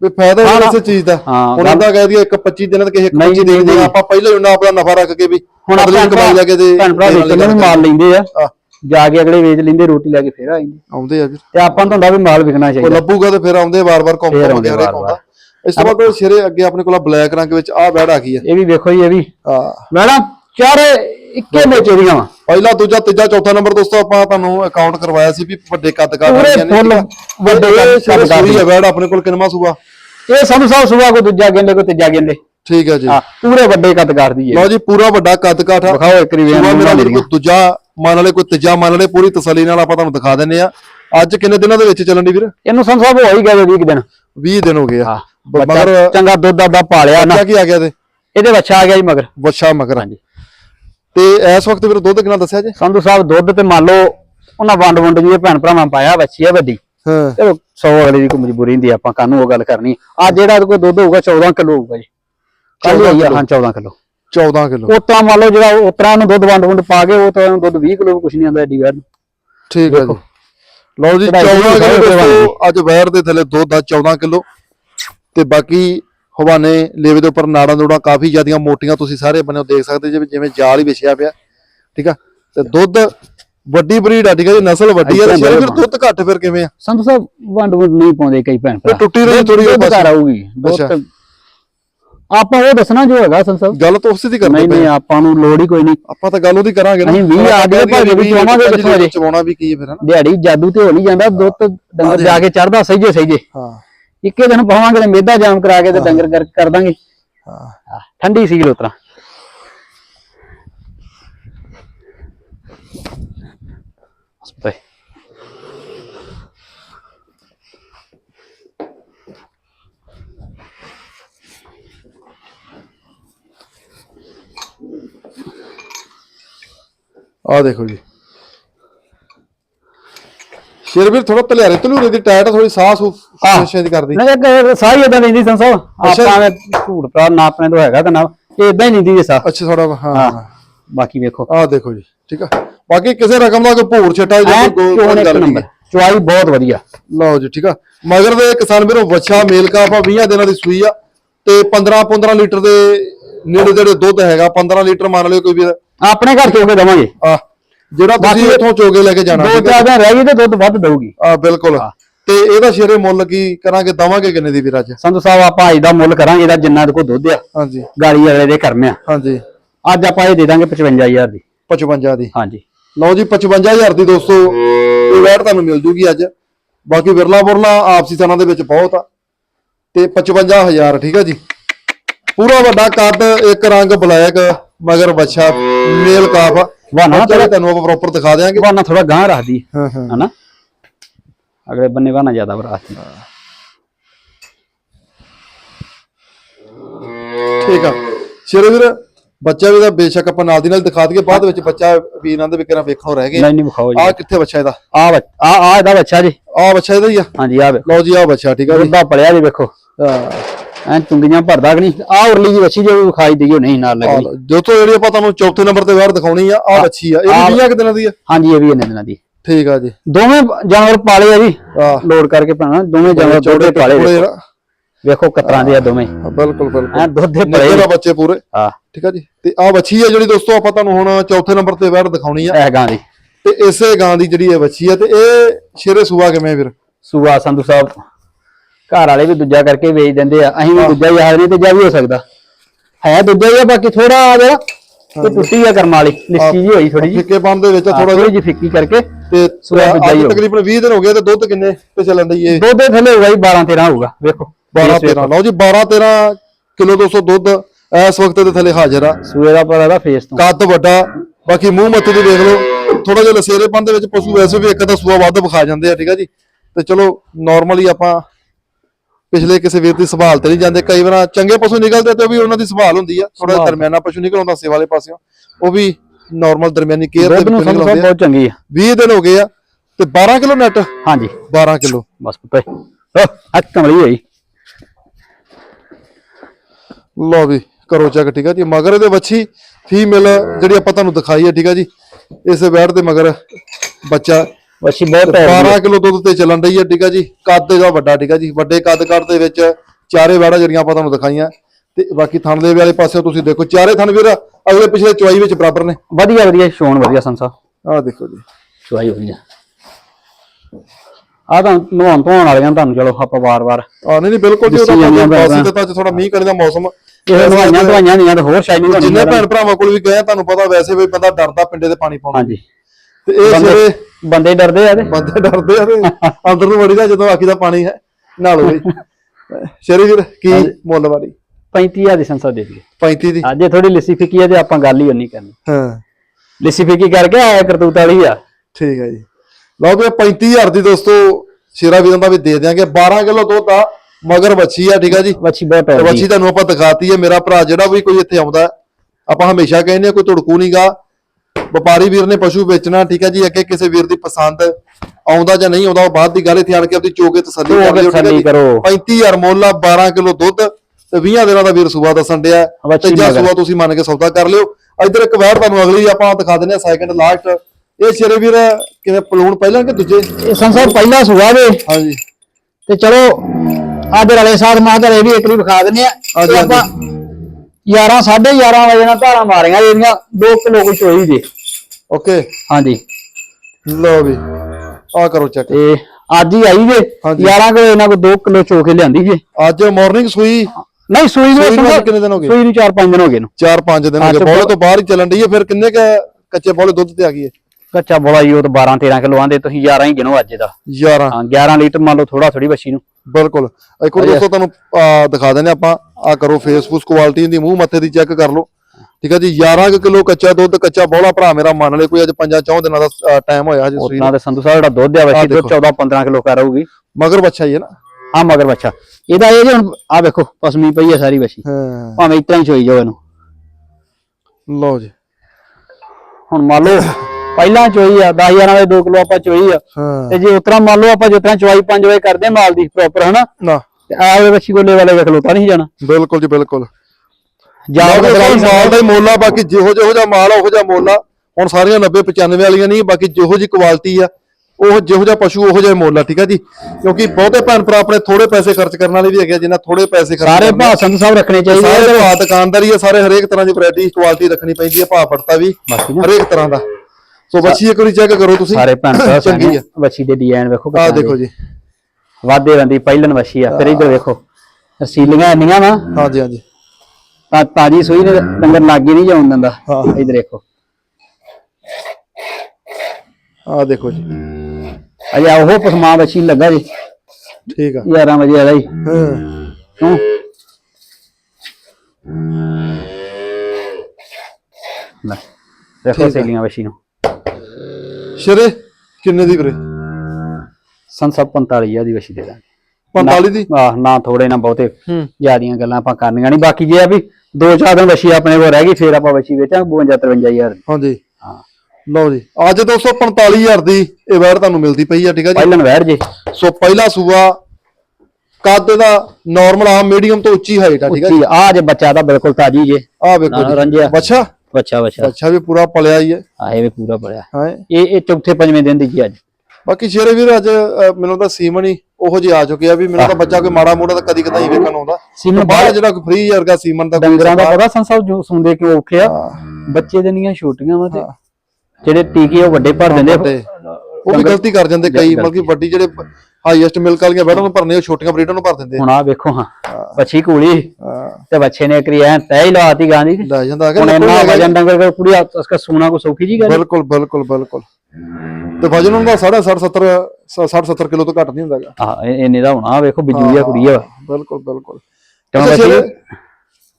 ਵੀ ਫਾਇਦਾ ਹਾਂ। ਇਸ ਚੀਜ਼ ਦਾ। ਹੁਣ ਉਹਦਾ ਕਹਿ ਦਈਏ ਇੱਕ 25 ਦਿਨ ਕਿ ਇੱਕ ਨਹੀਂ, 25 ਦਿਨ ਨਹੀਂ, ਦੇ ਨਹੀਂ। ਆਪਾਂ ਪਹਿਲਾਂ ਹੀ ਉਹਨਾਂ ਆਪਣਾ ਨਫਾ ਰੱਖ ਕੇ ਵੀ ਹੁਣ ਆਪਾਂ ਕਮਾਈ ਲੈ ਕੇ ਦੇ ਭੈਣ ਭਰਾ ਵੇਚਣ ਨੂੰ ਵੀ ਮਾਲ ਲੈਂਦੇ ਆ। ਜਾ ਕੇ ਅਗਲੇ ਵੇਚ ਲੈਂਦੇ ਰੋਟੀ ਲੈ ਕੇ ਫੇਰ ਆ ਜਾਂਦੇ। ਆਉਂਦੇ ਆ ਵੀਰ ਤੇ ਆਪਾਂ ਨੂੰ ਤਾਂ ਹੁੰਦਾ ਵੀ ਮਾਲ ਵਿਕਣਾ ਉਹ ਚਾਹੀਦਾ। ਲੱਭੂਗਾ ਤੇ ਫਿਰ ਆਉਂਦੇ ਵਾਰ-ਵਾਰ ਘੁੰਮ ਆਉਂਦੇ ਹਰੇਕ। ਆਉਂਦਾ। ਇਸ ਤੋਂ ਬਾਅਦ ਸ਼ੇਰੇ ਅੱਗੇ ਆਪਣੇ ਕੋਲ ਬਲੈਕ ਰੰਗ ਵਿੱਚ ਆਹ ਬੈੜ ਆ ਗਈ ਆ। ਇਹ ਵੀ ਵੇਖੋ ਜੀ ਇਹ ਵੀ। ਹਾਂ। ਮੈਡਮ ਚਾਰ ਇੱਕੇ ਮੇਚੇ ਦੀਆਂ ਵਾ। ਪਹਿਲਾ ਦੂਜਾ ਤੀਜਾ ਚੌਥਾ ਨੰਬਰ ਦੋਸਤੋ ਆਪਾਂ ਤੁਹਾਨੂੰ ਅਕਾਊਂਟ ਕਰਵਾਇਆ ਸੀ ਵੀ ਵੱਡੇ ਕੱਦ ਕਰ ਪੂਰੇ ਫੁੱਲ ਵੱਡੇ ਕੱਦ ਕੱਦ ਕਰ ਸੂਈ ਹੈ ਬੈੜ ਆਪਣੇ ਕੋਲ ਕਿੰਨਵਾ ਸੂਆ? ਇਹ ਸਾਨੂੰ ਸਾਹਿਬ ਸੁਬਾ ਕੋ ਦੂਜਾ ਗੇਂਦੇ ਕੋ ਤੀਜਾ ਗੇਂਦੇ। ਠੀਕ ਹੈ ਜੀ। ਹਾਂ ਪੂਰੇ ਵੱਡੇ ਕੱਦ ਕਰਦੀ ਹੈ ਲਓ ਜੀ ਪੂਰਾ ਵੱਡਾ ਕੱਦ ਕਾਠ ਆ। ਵਿਖਾਓ ਇੱਕ ਸੂਆ ਮੇਰਾ ਕੋਈ ਦੂਜਾ ਮੰਨ ਵਾਲੇ ਕੋਈ ਤੀਜਾ ਮੰਨ ਵਾਲੇ ਪੂਰੀ ਤਸੱਲੀ ਨਾਲ ਆਪਾਂ ਤੁਹਾਨੂੰ ਦਿਖਾ ਦਿੰਨੇ ਆ ਅੱਜ ਕਿੰਨੇ ਦਿਨਾਂ ਦੇ ਵਿੱਚ ਚੱਲਣ ਦੀ ਵੀਰ? ਇਹਨੂੰ ਸਾਹਿਬ ਹੋ ਹੀ ਗਏ 20 ਦਿਨ। 20 ਦਿਨ ਹੋ ਗਏ ਹਾਂ ਮਗਰ ਚੰਗਾ ਦੁੱਧ ਦਾ ਪਾਲਿਆ ਨਾ। ਕੀ ਆ ਗਿਆ ਤੇ? ਇਹਦੇ ਬੱਚਾ ਆ ਗਿਆ ਜੀ ਮਗਰ। ਵੱਛਾ ਮਗਰ। ਹਾਂਜੀ। ਤੇ ਇਸ ਵਕਤ ਵੀਰ ਦੁੱਧ ਕਿੰਨਾ ਦੱਸਿਆ ਜੀ? ਸੰਧੂ ਸਾਹਿਬ ਦੁੱਧ ਤੇ ਮੰਨ ਲਓ ਉਹਨਾਂ ਵੰਡ ਵੰਡ ਜੀ ਭੈਣ ਭਰਾਵਾਂ ਪਾਇਆ ਬੱਚੀ ਆ ਵੱਡੀ। ਹਾਂ। ਚਲੋ 100 ਅਗਲੇ ਦੀ ਕੋਈ ਮਜਬੂਰੀ ਹੁੰਦੀ ਆਪਾਂ ਕਾਹਨੂੰ ਉਹ ਗੱਲ ਕਰਨੀ ਆ। ਜਿਹੜਾ ਕੋਲ ਦੁੱਧ ਹੋਊਗਾ 14 ਕਿਲੋ ਹੋਊਗਾ ਜੀ। ਕੱਲ 14 ਹੋਈ ਆ ਕਿਲੋ। ਹਾਂ 14 ਕਿਲੋ। 14 ਕਿਲੋ। ਉਤਰਾ ਮੰਨ ਲਓ ਜਿਹੜਾ ਉਤਰਾ ਨੂੰ ਦੁੱਧ ਵੰਡ ਵੰਡ ਪਾ ਕੇ ਉਹ ਤਾਂ ਦੁੱਧ 20 ਕਿਲੋ ਕੁਝ ਨਹੀਂ ਆਉਂਦਾ ਏਡੀ ਵਾਰ ਠੀਕ ਹੈ ਜੀ। ਲਓ ਜੀ ਕਢਾਈ 14 ਵੀ ਕਿਲੋ ਅੱਜ ਵੈਰ ਦੇ ਥੱਲੇ ਦੁੱਧ ਆ 14 ਕਿਲੋ। ਤੇ ਬਾਕੀ ਹਵਾਨੇ ਲੇਵੇ ਦੇ ਉੱਪਰ ਨਾੜਾਂ ਦੋੜਾਂ ਕਾਫੀ ਜ਼ਿਆਦੀਆਂ ਮੋਟੀਆਂ ਤੁਸੀਂ ਸਾਰੇ ਬੰਨਿਓ ਦੇਖ ਸਕਦੇ ਜਿਵੇਂ ਜਿਵੇਂ ਜਾਲ ਹੀ ਵਿਛਿਆ ਪਿਆ ਠੀਕ ਆ? ਤੇ ਦੁੱਧ ਵੱਡੀ ਬਰੀਡ ਆ ਠੀਕ ਆ ਜੀ? ਨਸਲ ਵੱਡੀ ਆ ਤੇ ਫਿਰ। ਦੁੱਧ ਘੱਟ ਫਿਰ ਕਿਵੇਂ ਆ? ਸੰਧੂ ਸਾਹਿਬ ਵੰਡ ਵੰਡ ਨਹੀਂ ਪਾਉਂਦੇ ਕਈ ਭੈਣ ਭਰਾ। ਟੁੱਟੀ ਰਹੀ ਥੋੜੀ ਬਸ ਘਰ ਆਊਗੀ। ਦੁੱਧ ਅੱਛਾ। ਤੇ- ਆਪਾਂ ਉਹ ਦੱਸਣਾ ਜੋ ਹੈਗਾ ਸੰਧੂ ਸਾਹਿਬ। ਗੱਲ ਤਾਂ ਉਸੇ ਦੀ ਕਰਦੇ ਨਹੀਂ ਨਹੀਂ। ਆਪਾਂ ਨੂੰ ਲੋੜ ਹੀ ਕੋਈ ਨਹੀਂ। ਆਪਾਂ ਤਾਂ ਗੱਲ ਉਹਦੀ ਕਰਾਂਗੇ ਨਾ। ਅਸੀਂ ਵੀਹ ਆਪਾਂ ਆ ਗਏ ਭਾਵੇਂ ਵੀਹ ਚਵਾਵਾਂਗੇ ਕਿੱਥੋਂ ਅਜੇ। ਚਵਾਉਣਾ ਵੀ ਕੀ ਹੈ ਫਿਰ ਹਨਾ ਦਿਹਾੜੀ ਜਾਦੂ ਤੇ ਹੋ ਨਹੀਂ ਜਾਂਦਾ ਦੁੱਧ ਡੰਗਰ ਜਾ ਕੇ ਚੜਦਾ ਸਹੀਜੇ ਸਹੀਜੇ ਹਾਂ। ਇੱਕੇ ਦਿਨ ਪਾਵਾਂਗੇ ਤੇ ਮੇਦਾ ਜਾਮ ਕਰਾ ਕੇ ਤੇ ਡੰਗਰ ਕਰ ਕਰ ਦਾਂਗੇ। ਹਾਂ। ਠੰਡੀ ਸੀ ਲੋਤਰਾ ਬਈ ਆ ਦੇਖੋ ਜੀ। ਸ਼ੇਰ ਵੀਰ ਥੋੜਾ ਤਲਿਆਰੇ ਤਲੂਰੇ ਦੀ ਟਾਇਟ ਥੋੜੀ ਸਾਹ ਸੂ ਸੇਸ਼ਨ ਦੀ ਕਰਦੀ। ਨਹੀਂ ਇੱਕ ਸਾਈ ਇਦਾਂ ਲੈਂਦੀ ਸੰਸੋ। ਅੱਛਾ। ਆਪਾਂ ਨੇ ਝੂੜ ਪ੍ਰਾ ਨਾ ਆਪਣੇ ਤੋਂ ਹੈਗਾ ਤਾਂ ਨਾ ਇਹ ਇਦਾਂ ਹੀ ਲੈਂਦੀ ਜੇ ਸਾ ਅੱਛਾ ਥੋੜਾ ਹਾਂ ਹਾਂ ਬਾਕੀ ਵੇਖੋ। ਆ ਦੇਖੋ ਜੀ ਠੀਕ ਆ। ਬਾਕੀ ਕਿਸੇ ਰਕਮ ਦਾ ਕੋਈ ਭੂਰ ਛਟਾ ਐ ਜਾਂ ਕੋਈ ਚੋਣ ਕੋਈ ਇੱਕ ਗੱਲ ਨੰਬਰ। ਨਹੀਂ ਚੁਆਈ ਬਹੁਤ ਵਧੀਆ। ਲਓ ਜੀ ਠੀਕ ਆ। ਮਗਰ ਦੇ ਕਿਸਾਨ ਵੀਰੋ ਵੱਛਾ ਮੇਲ ਕਾਫ ਆ 20 ਦਿਨਾਂ ਦੀ ਸੂਈ ਆ ਤੇ 15 15 ਲੀਟਰ ਦੇ ਨੇੜੇ ਜਿਹੜੇ ਦੁੱਧ ਹੈਗਾ 15 ਲੀਟਰ ਮੰਨ ਲਿਓ ਕੋਈ ਵੀ ਆਪਣੇ ਘਰ ਚੋ ਕੇ ਦਵਾਂਗੇ। ਆ ਜਿਹੜਾ ਤੁਸੀਂ ਬਾਕੀ ਇੱਥੋਂ ਚੋਗੇ ਲੈ ਕੇ ਜਾਣਾ ਦੋ ਠੀਕ ਆ ਚਾਰ ਦਿਨ ਰਹਿ ਗਈ ਤੇ ਦੁੱਧ ਵੱਧ ਦਊਗੀ। ਆ ਬਿਲਕੁਲ। ਤੇ ਇਹਦਾ ਸ਼ੇਰੇ ਮੁੱਲ ਕੀ ਕਰਾਂਗੇ ਦਵਾਂਗੇ ਕਿੰਨੇ ਦੀ ਵੀਰ ਸੰਧੂ ਸਾਹਿਬ ਆਪਾਂ ਅੱਜ ਦਾ ਮੁੱਲ ਕਰਾਂਗੇ ਇਹਦਾ ਜਿੰਨਾ ਦੇ ਕੋਲ ਦੁੱਧ ਆ। ਹਾਂਜੀ। ਗਾੜੀ ਅਗਲੇ ਦੇ ਕਰਨੇ ਆ। ਹਾਂਜੀ। ਅੱਜ ਆਪਾਂ ਇਹ ਦੇ ਦਾਂਗੇ 55000 ਦੀ। 55 ਦੀ। ਹਾਂਜੀ। ਲਓ ਜੀ 55000 ਦੀ ਦੋਸਤੋ ਇਹ ਵੈਟ ਤੁਹਾਨੂੰ ਮਿਲ ਜੂਗੀ ਅੱਜ। ਬਾਕੀ ਵਿਰਲਾ ਬੁਰਲਾ ਆਪਸੀ ਸਨਾਂ ਦੇ ਵਿੱਚ ਬਹੁਤ ਆ। ਤੇ 55000 ਠੀਕ ਆ ਜੀ? ਪੂਰਾ ਵੱਡਾ ਕੱਦ ਇੱਕ ਰੰਗ ਬਲੈਕ ਮਗਰ ਬੱਛਾ ਮੇਲ ਕਾਫ ਵਾਨਾ ਚਲੋ ਤੁਹਾਨੂੰ ਆਪਾਂ ਪ੍ਰੋਪਰ ਦਿਖਾ ਦਿਆਂਗੇ। ਵਾਨਾ ਥੋੜਾ ਗਾਂ ਰੱਖਦੀ। ਹਾਂ ਹਾਂ। ਹਨਾ? ਅਗਲੇ ਬੰਨੇ ਵਾਨਾ ਜ਼ਿਆਦਾ ਬਰਾਤੀ ਠੀਕ ਆ। ਸ਼ੇਰੇ ਵੀਰ ਬੱਚਾ ਵੀ ਦਾ ਬੇਸ਼ੱਕ ਆਪਾਂ ਨਾਲ ਦੀ ਨਾਲ ਦਿਖਾ ਦਈਏ ਬਾਅਦ ਵਿੱਚ ਬੱਚਾ ਵੀਰਾਂ ਦੇ ਵਿਕਰਾਂ ਵੇਖਣੋਂ ਰਹਿ ਗਏ। ਨਹੀਂ ਨਹੀਂ ਵਿਖਾਓ ਜੀ। ਆ ਕਿੱਥੇ ਬੱਚਾ ਇਹਦਾ? ਆ ਆ ਆ ਇਹਦਾ ਬੱਚਾ ਜੀ। ਆ ਬੱਚਾ ਇਹਦਾ ਹੀ ਆ? ਹਾਂਜੀ ਆ ਵੇਖੋ ਲਓ ਜੀ ਆ ਬੱਚਾ ਠੀਕ ਆ ਜੀ। ਪੜਿਆ ਜੀ ਵੇਖੋ। ਹਾਂ। ਐ ਚੁੰਗੀਆਂ ਭਰਦਾ ਕਿ ਨਹੀਂ? ਆ ਉਰਲੀ ਜੀ ਵੱਛੀ ਜੇ ਵਿਖਾਈ ਦਈਓ ਨਹੀਂ ਨਾਲ ਲੱਗੀ। ਲਓ। ਜੋ ਤੋਂ ਜਿਹੜੀ ਆਪਾਂ ਤੁਹਾਨੂੰ ਚੌਥੇ ਨੰਬਰ ਤੇ ਵਾਰ ਦਿਖਾਉਣੀ ਆ ਆ ਬੱਚੀ ਆ। ਇਹ ਵੀ 20 ਕਿ ਦਿਨਾਂ ਦੀ ਆ? ਹਾਂਜੀ ਇਹ ਵੀ ਇਹਨੇ ਦਿਨਾਂ ਦੀ। ਠੀਕ ਆ ਜੀ। ਦੋਵੇਂ ਜਾਨਵਰ ਪਾਲੇ ਆ ਜੀ। ਆ ਲੋਡ ਕਰਕੇ ਪਾਣਾ ਦੋਵੇਂ ਜਾਨਵਰ ਦੋਦੇ ਪਾਲੇ ਵੇਖੋ। ਕਤਰਾਂ ਦੇ ਆ ਦੋਵੇਂ। ਆ, ਬਿਲਕੁਲ ਬਿਲਕੁਲ। ਐ ਦੁੱਧ ਦੇ ਨਿੱਕੇ ਪਲੇ ਦਾ ਬੱਚੇ ਪੂਰੇ। ਆ ਠੀਕ ਆ ਜੀ। ਤੇ ਆ ਬੱਚੀ ਆ ਜਿਹੜੀ ਦੋਸਤੋ ਆਪਾਂ ਤੁਹਾਨੂੰ ਹੁਣ ਚੌਥੇ ਨੰਬਰ ਤੇ ਵਾਰ ਦਿਖਾਉਣੀ ਆ। ਇਹ ਗਾਂ ਦੀ। ਤੇ ਇਸੇ ਗਾਂ ਦੀ ਜਿਹੜੀ ਇਹ ਬੱਚੀ ਆ ਤੇ ਇਹ ਸ਼ੇਰੇ ਸੂਆ ਕਿਵੇਂ ਵੀਰ? ਸੂਆ ਸੰਧੂ ਸਾਹਿਬ ਘਰ ਵਾਲੇ ਵੀ ਦੂਜਾ ਕਰਕੇ ਵੇਚ ਦਿੰਦੇ ਆ। ਅਸੀਂ ਵੀ ਦੂਜਾ ਹੀ ਆਖਦੇ ਤੇ ਜਾ ਵੀ ਹੋ ਸਕਦਾ। ਹੈ ਦੂਜਾ ਹੀ ਆ ਬਾਕੀ ਥੋੜਾ ਆ ਜਿਹੜਾ ਤੇ ਟੁੱਟੀ ਆ ਕਰਮ ਵਾਲੀ। ਲਿੱਸੀ ਜੀ ਹੋਈ ਥੋੜੀ ਜੀ ਫਿੱਕੇ ਬੰਦ ਦੇ ਵਿੱਚ ਥੋੜਾ ਥੋੜੀ ਜਿਹਾ। ਜੀ ਫਿੱਕੀ ਕਰਕੇ। ਤੇ ਸੂਆ ਦੂਜਾ ਹੀ ਅੱਜ ਹੋ ਤਕਰੀਬਨ 20 ਦਿਨ ਹੋ ਗਏ ਤੇ ਦੁੱਧ ਕਿੰਨੇ ਤੇ ਚੱਲਣ ਦੀ ਇਹ? ਦੁੱਧ ਦੇ ਥੱਲੇ ਹੋਊਗਾ ਜੀ 12 13 ਹੋਊਗਾ ਵੇਖੋ 12 13 ਲਓ ਜੀ 12 13 ਕਿਲੋ 200 ਦੁੱਧ ਇਸ ਵਕਤ ਦੇ ਥੱਲੇ ਹਾਜ਼ਰ ਆ। ਸੂਏ ਦਾ ਪਰ ਇਹਦਾ ਫੇਸ ਤੋਂ। ਕੱਦ ਵੱਡਾ ਬਾਕੀ ਮੂੰਹ ਮੱਥੇ ਦੀ ਦੇਖ ਲਓ ਥੋੜਾ ਜਿਹਾ ਲਸੇਰੇਪਨ ਦੇ ਵਿੱਚ ਪਸ਼ੂ ਵੈਸੇ ਵੀ ਇੱਕ ਤਾਂ ਸੂਆ ਵੱਧ ਵਿਖਾ ਜਾਂਦੇ ਆ ਠੀਕ ਆ ਜੀ? ਤੇ ਚਲੋ ਨਾਰਮਲੀ ਆਪਾਂ ਪਿਛਲੇ ਕਿਸੇ ਵੀਰ ਦੀ ਸੰਭਾਲ ਤੇ ਨਹੀਂ ਜਾਂਦੇ। ਕਈ ਵਾਰ ਚੰਗੇ ਪਸ਼ੂ ਨਿਕਲਦੇ ਤੇ ਉਹ ਵੀ ਉਹਨਾਂ ਦੀ ਸੰਭਾਲ ਹੁੰਦੀ ਆ। ਥੋੜਾ ਦਰਮਿਆਨਾ ਪਸ਼ੂ ਨਿਕਲ ਆਉਂਦਾ ਸੇ ਵਾਲੇ ਪਾਸਿਓਂ। ਉਹ ਵੀ ਨਾਰਮਲ ਦਰਮਿਆਨੀ ਕੇਅਰ ਦੇ ਵਿੱਚ ਨਿਕਲ ਆਉਂਦੇ ਆ। ਬਹੁਤ ਚੰਗੀ ਆ। 20 ਦਿਨ ਹੋ ਗਏ ਆ ਤੇ 12 ਕਿਲੋ ਨੈਟ ਹਾਂਜੀ। 12 ਕਿਲੋ। ਬਸ ਪੁੱਤੇ ਆ ਕਮਲੀ ਹੋਈ। ਲਓ ਵੀ ਕਰੋ ਚੈੱਕ ਠੀਕ ਆ ਜੀ? ਮਗਰ ਇਹਦੇ ਵੱਛੀ ਫੀਮੇਲ ਜਿਹੜੀ ਆਪਾਂ ਤੁਹਾਨੂੰ ਦਿਖਾਈ ਹੈ ਠੀਕ ਆ ਜੀ? ਇਸ ਬੈਡ ਦੇ ਮਗਰ ਬੱਚਾ। ਵੱਛੀ ਬਹੁਤ ਹੈ 12 ਕਿਲੋ ਦੁੱਧ ਤੇ ਚੱਲਣ ਰਹੀ ਹੈ ਠੀਕ ਆ ਜੀ? ਕੱਦ ਇਹਦਾ ਵੱਡਾ ਠੀਕ ਆ ਜੀ? ਵੱਡੇ ਕੱਦ ਕੱਦ ਦੇ ਵਿੱਚ ਚਾਰੇ ਵੜਾ ਜਿਹੜੀਆਂ ਆਪਾਂ ਤੁਹਾਨੂੰ ਦਿਖਾਈਆਂ। ਤੇ ਬਾਕੀ ਥਣ ਦੇ ਵਾਲੇ ਪਾਸੇ ਤੁਸੀਂ ਦੇਖੋ ਚਾਰੇ ਥਣ ਵੀਰ ਅਗਲੇ ਪਿਛਲੇ ਚੁਆਈ ਵਿੱਚ ਬਰਾਬਰ ਨੇ। ਵਧੀਆ ਵਧੀਆ ਸ਼ੋਣ ਵਧੀਆ ਸੰਸਾ। ਆਹ ਦੇਖੋ ਜੀ। ਚੁਆਈ ਵਧੀਆ। ਆ ਤਾਂ ਨਹਾਉਣ ਧੋਣ ਵਾਲੀਆਂ ਤੁਹਾਨੂੰ ਚਲੋ ਆਪਾਂ ਵਾਰ-ਵਾਰ। ਆ ਨਹੀਂ ਨਹੀਂ ਬਿਲਕੁਲ ਜੀ ਉਹਦਾ ਪਾਸੇ ਭੈਣਾਂ। ਤੇ ਥੋੜਾ ਮੀਂਹ ਕਣੀ ਦਾ ਮੌਸਮ। ਇਹ ਨਵਾਈਆਂ ਦਵਾਈਆਂ ਦੀਆਂ ਤਾਂ ਹੋਰ ਸ਼ਾਈਨਿੰਗ ਹੋਣੀ ਜਿੰਨੇ ਭੈਣ ਭਰਾਵਾਂ ਕੋਲ ਵੀ ਗਏ ਤੁਹਾਨੂੰ ਪਤਾ ਵੈਸੇ ਵੀ ਬੰਦਾ ਡਰਦਾ ਪਿੰਡੇ ਦੇ ਪਾਣੀ ਪਾਉਣ। ਹਾਂਜੀ। ਤੇ ਇਹ ਬੰਦੇ ਸਿਰੇ ਬੰਦੇ ਡਰਦੇ ਆ ਤੇ। ਬੰਦੇ ਡਰਦੇ ਆ ਤੇ ਅੰਦਰ ਨੂੰ ਵੜੀ ਦਾ ਜਦੋਂ ਆਖੀ ਦਾ ਪਾਣੀ ਹੈ ਨਾਲੋ ਵੀ ਸ਼ਰੀ ਵੀਰ ਕੀ ਮੁੱਲ ਵਾਲੀ? 35000 ਦੀ ਸੰਸਾ ਦੇ ਦਈਏ 35 ਦੀ। ਇਹ ਥੋੜੀ ਲਿੱਸੀ ਫਿੱਕੀ ਹੈ ਤੇ ਆਪਾਂ ਗੱਲ ਹੀ ਨਹੀਂ ਕਰਨੀ। ਹਾਂ। ਲਿੱਸੀ ਫਿੱਕੀ ਕਰਕੇ ਆਇਆ ਕਰਤੂਤ ਵਾਲੀ ਆ। ਠੀਕ ਹੈ ਜੀ। ਲਓ ਵੀ ਇਹ 35000 ਦੀ ਦੋਸਤੋ ਸ਼ੇਰਾ ਵੀਰਾਂ ਦਾ ਵੀ ਦੇ ਦਿਆਂਗੇ। 12 ਕਿਲੋ ਦੁੱਧ ਆ ਮਗਰ ਬੱਚੀ ਆ ਠੀਕ ਆ ਜੀ। ਵੱਛੀ ਬਹੁਤ ਹੈ ਬੱਚੀ ਤੁਹਾਨੂੰ ਆਪਾਂ ਦਿਖਾਤੀ ਹੈ ਮੇਰਾ ਭਰਾ ਜਿਹੜਾ ਵੀ ਕੋਈ ਇੱਥੇ ਆਉਂਦਾ ਹੈ, ਆਪਾਂ ਹਮੇਸ਼ਾ ਕਹਿੰਦੇ ਆ ਕੋਈ ਧੜਕੂ ਨਹੀਂਗਾ ਵਪਾਰੀ ਵੀਰ ਨੇ ਪਸ਼ੂ ਵੇਚਣਾ ਠੀਕ ਹੈ ਜੀ ਅੱਗੇ ਕਿਸੇ ਵੀਰ ਦੀ ਪਸੰਦ ਆਉਂਦਾ ਜਾਂ ਨਹੀਂ ਆਉਂਦਾ ਉਹ ਬਾਅਦ ਦੀ ਗੱਲ ਇੱਥੇ ਆਣ ਕੇ ਆਪਣੀ ਚੋਕੇ ਤਸੱਲੀ ਕਰ ਲਿਓ ਠੀਕ ਹੈ ਜੀ। ਕਰੋ। 35000 ਮੁੱਲ ਆ 12 ਕਿਲੋ ਦੁੱਧ। ਤੇ 20 ਦਿਨਾਂ ਦਾ ਵੀਰ ਸੂਬਾ ਦੱਸਣ ਡਿਆ। ਵੱਛੀ ਤੇ ਜਾਂ ਮਗਰ। ਸੂਬਾ ਤੁਸੀਂ ਮੰਨ ਕੇ ਸੌਦਾ ਕਰ ਲਿਓ। ਇੱਧਰ ਇੱਕ ਵਾਰ ਤੁਹਾਨੂੰ ਅਗਲੀ ਆਪਾਂ ਦਿਖਾ ਦਿੰਦੇ ਆ ਸੈਕਿੰਡ ਲਾਸਟ ਇਹ ਸ਼ੇਰੇ ਵੀਰ ਕਿਵੇਂ ਪਲੂਣ ਪਹਿਲਾਂ ਕਿ ਦੂਜੇ? ਇਹ ਸੰਸਾ ਪਹਿਲਾ ਸੁਆ ਵੇ। ਹਾਂਜੀ। ਤੇ ਚਲੋ ਆਦਰ ਵਾਲੇ ਸਾਥ ਮਾਦਰ ਇਹ ਵੀ ਇੱਕ ਵਾਰੀ ਵਿਖਾ ਦਿੰਨੇ ਆ ਆਪਾਂ 11 11:30 ਵਜੇ ਨਾਲ ਧਾਰਾਂ ਮਾਰੀਆਂ ਜਿਹੜੀਆਂ 2 ਕਿਲੋ ਕੁ ਚੋਈ ਦੇ ਓਕੇ। ਹਾਂਜੀ। ਲਓ ਵੀ ਆ ਕਰੋ ਚੈੱਕ ਤੇ ਅੱਜ ਹੀ ਆਈ ਜੇ। ਹਾਂਜੀ। 11 ਕਿਲੋ ਇਹਨਾਂ ਕੋ 2 ਕਿਲੋ ਚੋ ਕੇ ਲਿਆਂਦੀ ਜੇ। ਅੱਜ ਮਾਰਨਿੰਗ ਸੂਈ। ਨਹੀਂ ਸੂਈ ਨੂੰ ਸੂਈ ਨੂੰ ਕਿੰਨੇ ਦਿਨ ਹੋ ਗਏ? ਸੂਈ ਨੂੰ 4-5 ਦਿਨ ਹੋ ਗਏ ਨੂੰ 4-5 ਦਿਨ ਹੋ ਗਏ। ਬੋਲੇ ਤੋਂ ਬਾਹਰ ਹੀ ਚੱਲਣ ਡਈ ਹੈ ਫਿਰ ਕਿੰਨੇ ਕ ਕੱਚੇ ਬੋਲੇ ਦੁੱਧ ਤੇ ਆ ਗਈ ਹੈ? ਕੱਚਾ ਬੋਲਾ ਹੀ ਉਹ ਤਾਂ 12-13 ਕਿਲੋ ਆਂਦੇ ਤੁਸੀਂ 11 ਹੀ ਗਿਣੋ ਅੱਜ ਦਾ। 11 ਹਾਂ 11 ਲੀਟਰ ਮੰਨ ਲਓ ਥੋੜਾ ਥੋੜੀ ਬੱਛੀ ਨੂੰ। ਬਿਲਕੁਲ। ਇੱਕ ਵਾਰ ਦੋਸਤੋ ਤੁਹਾਨੂੰ ਆਹ, ਦਿਖਾ ਦਿੰਦੇ ਆਪਾਂ। ਆ ਕਰੋ ਫੇਸਬੁੱਕ ਕੁਆਲਿਟੀ ਦੀ ਮੂੰਹ ਮੱਥੇ ਦੀ ਚੈੱਕ ਕਰ ਲਓ। ਠੀਕ ਹੈ ਜੀ 11 ਕਿਲੋ ਕੱਚਾ ਦੁੱਧ ਕੱਚਾ ਬੋਲਾ ਭਰਾ ਮੇਰਾ ਮੰਨ ਲੈ ਕੋਈ ਅੱਜ 5-4 ਦਿਨਾਂ ਦਾ ਟਾਈਮ ਹੋਇਆ ਹਜੇ ਸੂਈ ਉਤਨਾ ਤੇ ਸੰਧੂ ਸਾਹਿਬ ਦਾ ਦੁੱਧ ਆ ਬੱਚੀ ਦੁੱਧ ਦੇਖੋ। 14-15 ਕਿਲੋ ਕਰ ਆਊਗੀ। ਮਗਰ ਬੱਚਾ ਹੀ ਹੈ ਨਾ। ਹਾਂ ਮਗਰ ਬੱਚਾ। ਇਹਦਾ ਇਹ ਜੇ ਹੁਣ ਆ ਵੇਖੋ ਪਸਮੀ ਪਈ ਆ ਸਾਰੀ ਬੱਛੀ ਹਾਂ। ਭਾਵੇਂ ਇਤਨਾ ਹੀ ਚੋਈ ਜਾਓ ਇਹਨੂੰ। ਲਓ ਜੀ। ਹੁਣ ਮੰਨ ਲਓ ਪਹਿਲਾਂ ਚੋਈ ਆ 10000 ਵਾਲੇ 2 ਕਿਲੋ ਆਪਾਂ ਚੋਈ ਆ। ਹਾਂ। ਤੇ ਜੇ ਉਤਰਾ ਮੰਨ ਲਓ ਆਪਾਂ ਜਿਤਨਾ ਚਵਾਈ 5 ਵਜੇ ਕਰਦੇ ਆ ਮਾਲ ਦੀ ਪ੍ਰੋਪਰ ਹਨਾ? ਨਾ। ਤੇ ਆ ਵੇ ਬੱਚੀ ਗੋਲੇ ਵਾਲੇ ਵੇਖ ਲਓ ਤਾਂ ਨਹੀਂ ਜਾਣਾ। ਬਿਲਕੁਲ ਜੀ ਬਿਲਕੁਲ। ਜਾਂ ਮਾਲ ਦਾ ਹੀ ਮੁੱਲ ਬਾਕੀ ਜਿਹੋ ਜਿਹੋ ਜਿਹਾ ਮਾਲ ਉਹੋ ਜਿਹਾ ਮੁੱਲ ਹੁਣ ਸਾਰੀਆਂ 90 95 ਵਾਲੀਆਂ ਨਹੀਂ ਬਾਕੀ ਜਿਹੋ ਜਿਹੀ ਕੁਆਲਿਟੀ ਆ। ਉਹ ਜਿਹੋ ਜਿਹਾ ਪਸ਼ੂ ਉਹੋ ਜਿਹਾ ਮੁੱਲ ਆ ਠੀਕ ਆ ਜੀ? ਕਿਉਂਕਿ ਬਹੁਤੇ ਭੈਣ ਭਰਾ ਆਪਣੇ ਥੋੜੇ ਪੈਸੇ ਖਰਚ ਕਰਨ ਵਾਲੇ ਵੀ ਹੈਗੇ ਆ, ਜਿਨ੍ਹਾਂ ਥੋੜੇ ਪੈਸੇ ਖਰਚ ਸਾਰੇ ਕਰਨੇ ਆ। ਭਾਅ ਸੰਧੂ ਸਾਹਿਬ ਰੱਖਣੇ ਚਾਹੀਦੇ ਸਾਰੇ ਭਾਅ ਦੁਕਾਨਦਾਰੀ ਆ ਸਾਰੇ ਹਰੇਕ ਤਰ੍ਹਾਂ ਦੀ ਵੈਰਾਈਟੀ ਕੁਆਲਿਟੀ ਰੱਖਣੀ ਪੈਂਦੀ ਹੈ ਭਾਅ ਪੜਤਾ ਵੀ ਬਾਕੀ ਨਾ। ਹਰੇਕ ਤਰ੍ਹਾਂ ਦਾ। ਸੋ ਬੱਚੀ ਇੱਕ ਵਾਰੀ ਚੈੱਕ ਕਰੋ ਤੁਸੀਂ। ਸਾਰੇ ਭੈਣ ਭਰਾ ਚੰਗੀ ਆ। ਬੱਚੀ ਦੇ ਡਿਜ਼ਾਈਨ ਵੇਖੋ ਆ ਕਿੱਦਾਂ ਦੇਖੋ। ਜੀ। ਵਾਧੇ ਬੰਦੀ ਪਹਿਲਨ ਬੱਚੀ ਆ ਫਿਰ ਇੱਧਰ ਵੇਖੋ। ਰਸੀਲੀਆਂ ਇੰਨੀਆਂ ਵਾ। ਹਾਂਜੀ ਹਾਂਜੀ। ਤਾਂ ਤਾਜੀ ਸੂਈ ਨੇ ਡੰਗਰ ਲਾਗੇ ਨਹੀਂ ਜਾਉਣ ਦਿੰਦਾ। ਹਾਂ। ਇੱਧਰ ਦੇਖੋ ਆ ਦੇਖੋ ਜੀ। ਅਜਾ ਉਹ ਪਸਮਾ ਬੱਚੀ ਨੂੰ ਲੱਗਾ ਜੀ। ਠੀਕ ਆ। 11 ਵਜੇ ਵਾਲਾ ਹੀ। ਹਾਂ। ਹੂੰ ਲੈ ਦੇਖੋ ਸੇਲੀਆਂ ਬੱਚੀ ਨੂੰ। ਸ਼ਰੇ ਕਿੰਨੇ ਦੀ ਵੀਰੇ? ਸੰਸਾ 45 ਦੀ ਬੱਚੀ ਦੇ ਦਾਂਗੇ। 45 ਦੀ? ਆਹ ਨਾ ਥੋੜੇ ਨਾ ਬਹੁਤੇ। ਹੂੰ। ਜਿਆਦੀਆਂ ਗੱਲਾਂ ਆਪਾਂ ਕਰਨੀਆਂ ਨਹੀਂ। ਬਾਕੀ ਜੇ ਆ ਵੀ ਦੋ ਚਾਰ ਦਿਨ ਬੱਚੀ ਆਪਣੇ ਕੋਲ ਰਹਿ ਗਈ ਫੇਰ ਆਪਾਂ ਬੱਚੀ ਵੇਚਾਂਗੇ 52 53000 ਦੀ ਹਾਂਜੀ। ਹਾਂ। ਲਓ ਜੀ ਅੱਜ 245,000 ਦੀ ਇਹ ਵੈਰ ਤੁਹਾਨੂੰ ਮਿਲਦੀ ਪਈ ਆ ਠੀਕ ਆ ਜੀ? ਪਹਿਲਨ ਵੈਰ ਜੇ। ਸੋ ਪਹਿਲਾ ਸੂਆ ਕੱਦ ਦਾ ਨਾਰਮਲ ਆ ਮੀਡੀਅਮ ਤੋਂ ਉੱਚੀ ਹਾਈਟ ਆ ਠੀਕ ਆ ਜੀ? ਉੱਚੀ ਆ ਜੇ ਬੱਚਾ ਤਾਂ ਬਿਲਕੁਲ ਤਾਜੀ ਜੇ। ਆ ਵੇਖੋ ਨਾ ਜੀ ਰੰਜਿਆ। ਬੱਚਾ? ਬੱਚਾ ਬੱਚਾ। ਬੱਚਾ ਵੀ ਪੂਰਾ ਪਲਿਆ ਹੀ ਹੈ। ਆ ਇਹ ਵੀ ਪੂਰਾ ਪੜਿਆ ਹਾਂ? ਇਹ ਇਹ ਚੌਥੇ ਪੰਜਵੇਂ ਦਿਨ ਦੀ ਜੀ ਅੱਜ। ਬਾਕੀ ਸ਼ੇਰੇ ਵੀਰ ਅੱਜ ਅ, ਮੈਨੂੰ ਤਾਂ ਸੀਮਨ ਹੀ ਉਹੋ ਜਿਹਾ ਆ ਚੁੱਕਿਆ ਵੀ ਮੈਨੂੰ ਤਾਂ ਬੱਚਾ ਕੋਈ ਮਾੜਾ ਮੋੜਾ ਤਾਂ ਕਦੀ ਕਦਾਈ ਵੇਖਣ ਆਉਂਦਾ। ਸੀਮਨ ਬਾਹਰ ਜਿਹੜਾ ਕੋਈ ਫ੍ਰੀ ਵਰਗਾ ਸੀਮਨ ਦਾ ਕੋਈ ਡੰਗਰਾਂ ਦਾ ਸਰਕਾਰ- ਪਤਾ ਸੰਸਾਰ ਜੋ ਸੁਣਦੇ ਕਿਉਂ ਔਖੇ ਆ? ਬੱਚੇ ਦੇ ਨੀਆਂ ਛੋਟੀਆਂ ਵਾ ਤੇ ਜਿਹੜੇ ਟੀਕੇ ਉਹ ਵੱਡੇ ਭਰ ਦਿੰਦੇ ਆ। ਵੱਡੇ। ਉਹ ਵੀ ਗਲਤੀ ਕਰ ਜਾਂਦੇ ਕਈ ਮਤਲਬ ਕਿ ਵੱਡੀ ਜਿਹੜੇ ਹਾਈਐਸਟ ਮਿਲਕ ਵਾਲੀਆਂ ਬੈਡਾਂ ਨੂੰ ਭਰਨੇ ਉਹ ਛੋਟੀਆਂ ਬਰੀਡਾਂ ਨੂੰ ਭਰ ਦਿੰਦੇ ਹੁਣ ਆ ਵੇਖੋ ਹਾਂ ਬੱਚੀ ਕੋਲੀ ਹਾਂ। ਤੇ ਬੱਚੇ ਨੇ ਕਰੀ ਐ ਤੈ ਹੀ ਲਵਾਤੀ ਗਾਂ ਦੀ। ਲੈ ਜਾਂਦਾ ਹੁਣ ਅਗਰ ਇੰਨਾ ਵਜਨ ਡੰਗਰ ਕਰ ਕੁੜੀ ਉਸਕਾ ਸੋਨਾ ਕੋ ਸੌਖੀ ਜੀ ਗੱਲ। ਬਿਲਕੁਲ ਬਿਲਕੁਲ ਬਿਲਕੁਲ। ਤੇ ਵਜਨ ਉਹਨਾਂ ਦਾ 60 70 60 70 ਕਿਲੋ ਤੋਂ ਘੱਟ ਨਹੀਂ ਹੁੰਦਾਗਾ ਹਾਂ ਇਹ- ਇੰਨੇ ਦਾ ਹੋਣਾ ਆਹ ਵੇਖੋ ਬਿਜੂਆ ਕੁੜੀ ਆ। ਬਿਲਕੁਲ ਬਿਲਕੁਲ। ਕਿਉਂ ਅੱਛਾ ਬੱਚੀ ਸ਼ੇਰੇ,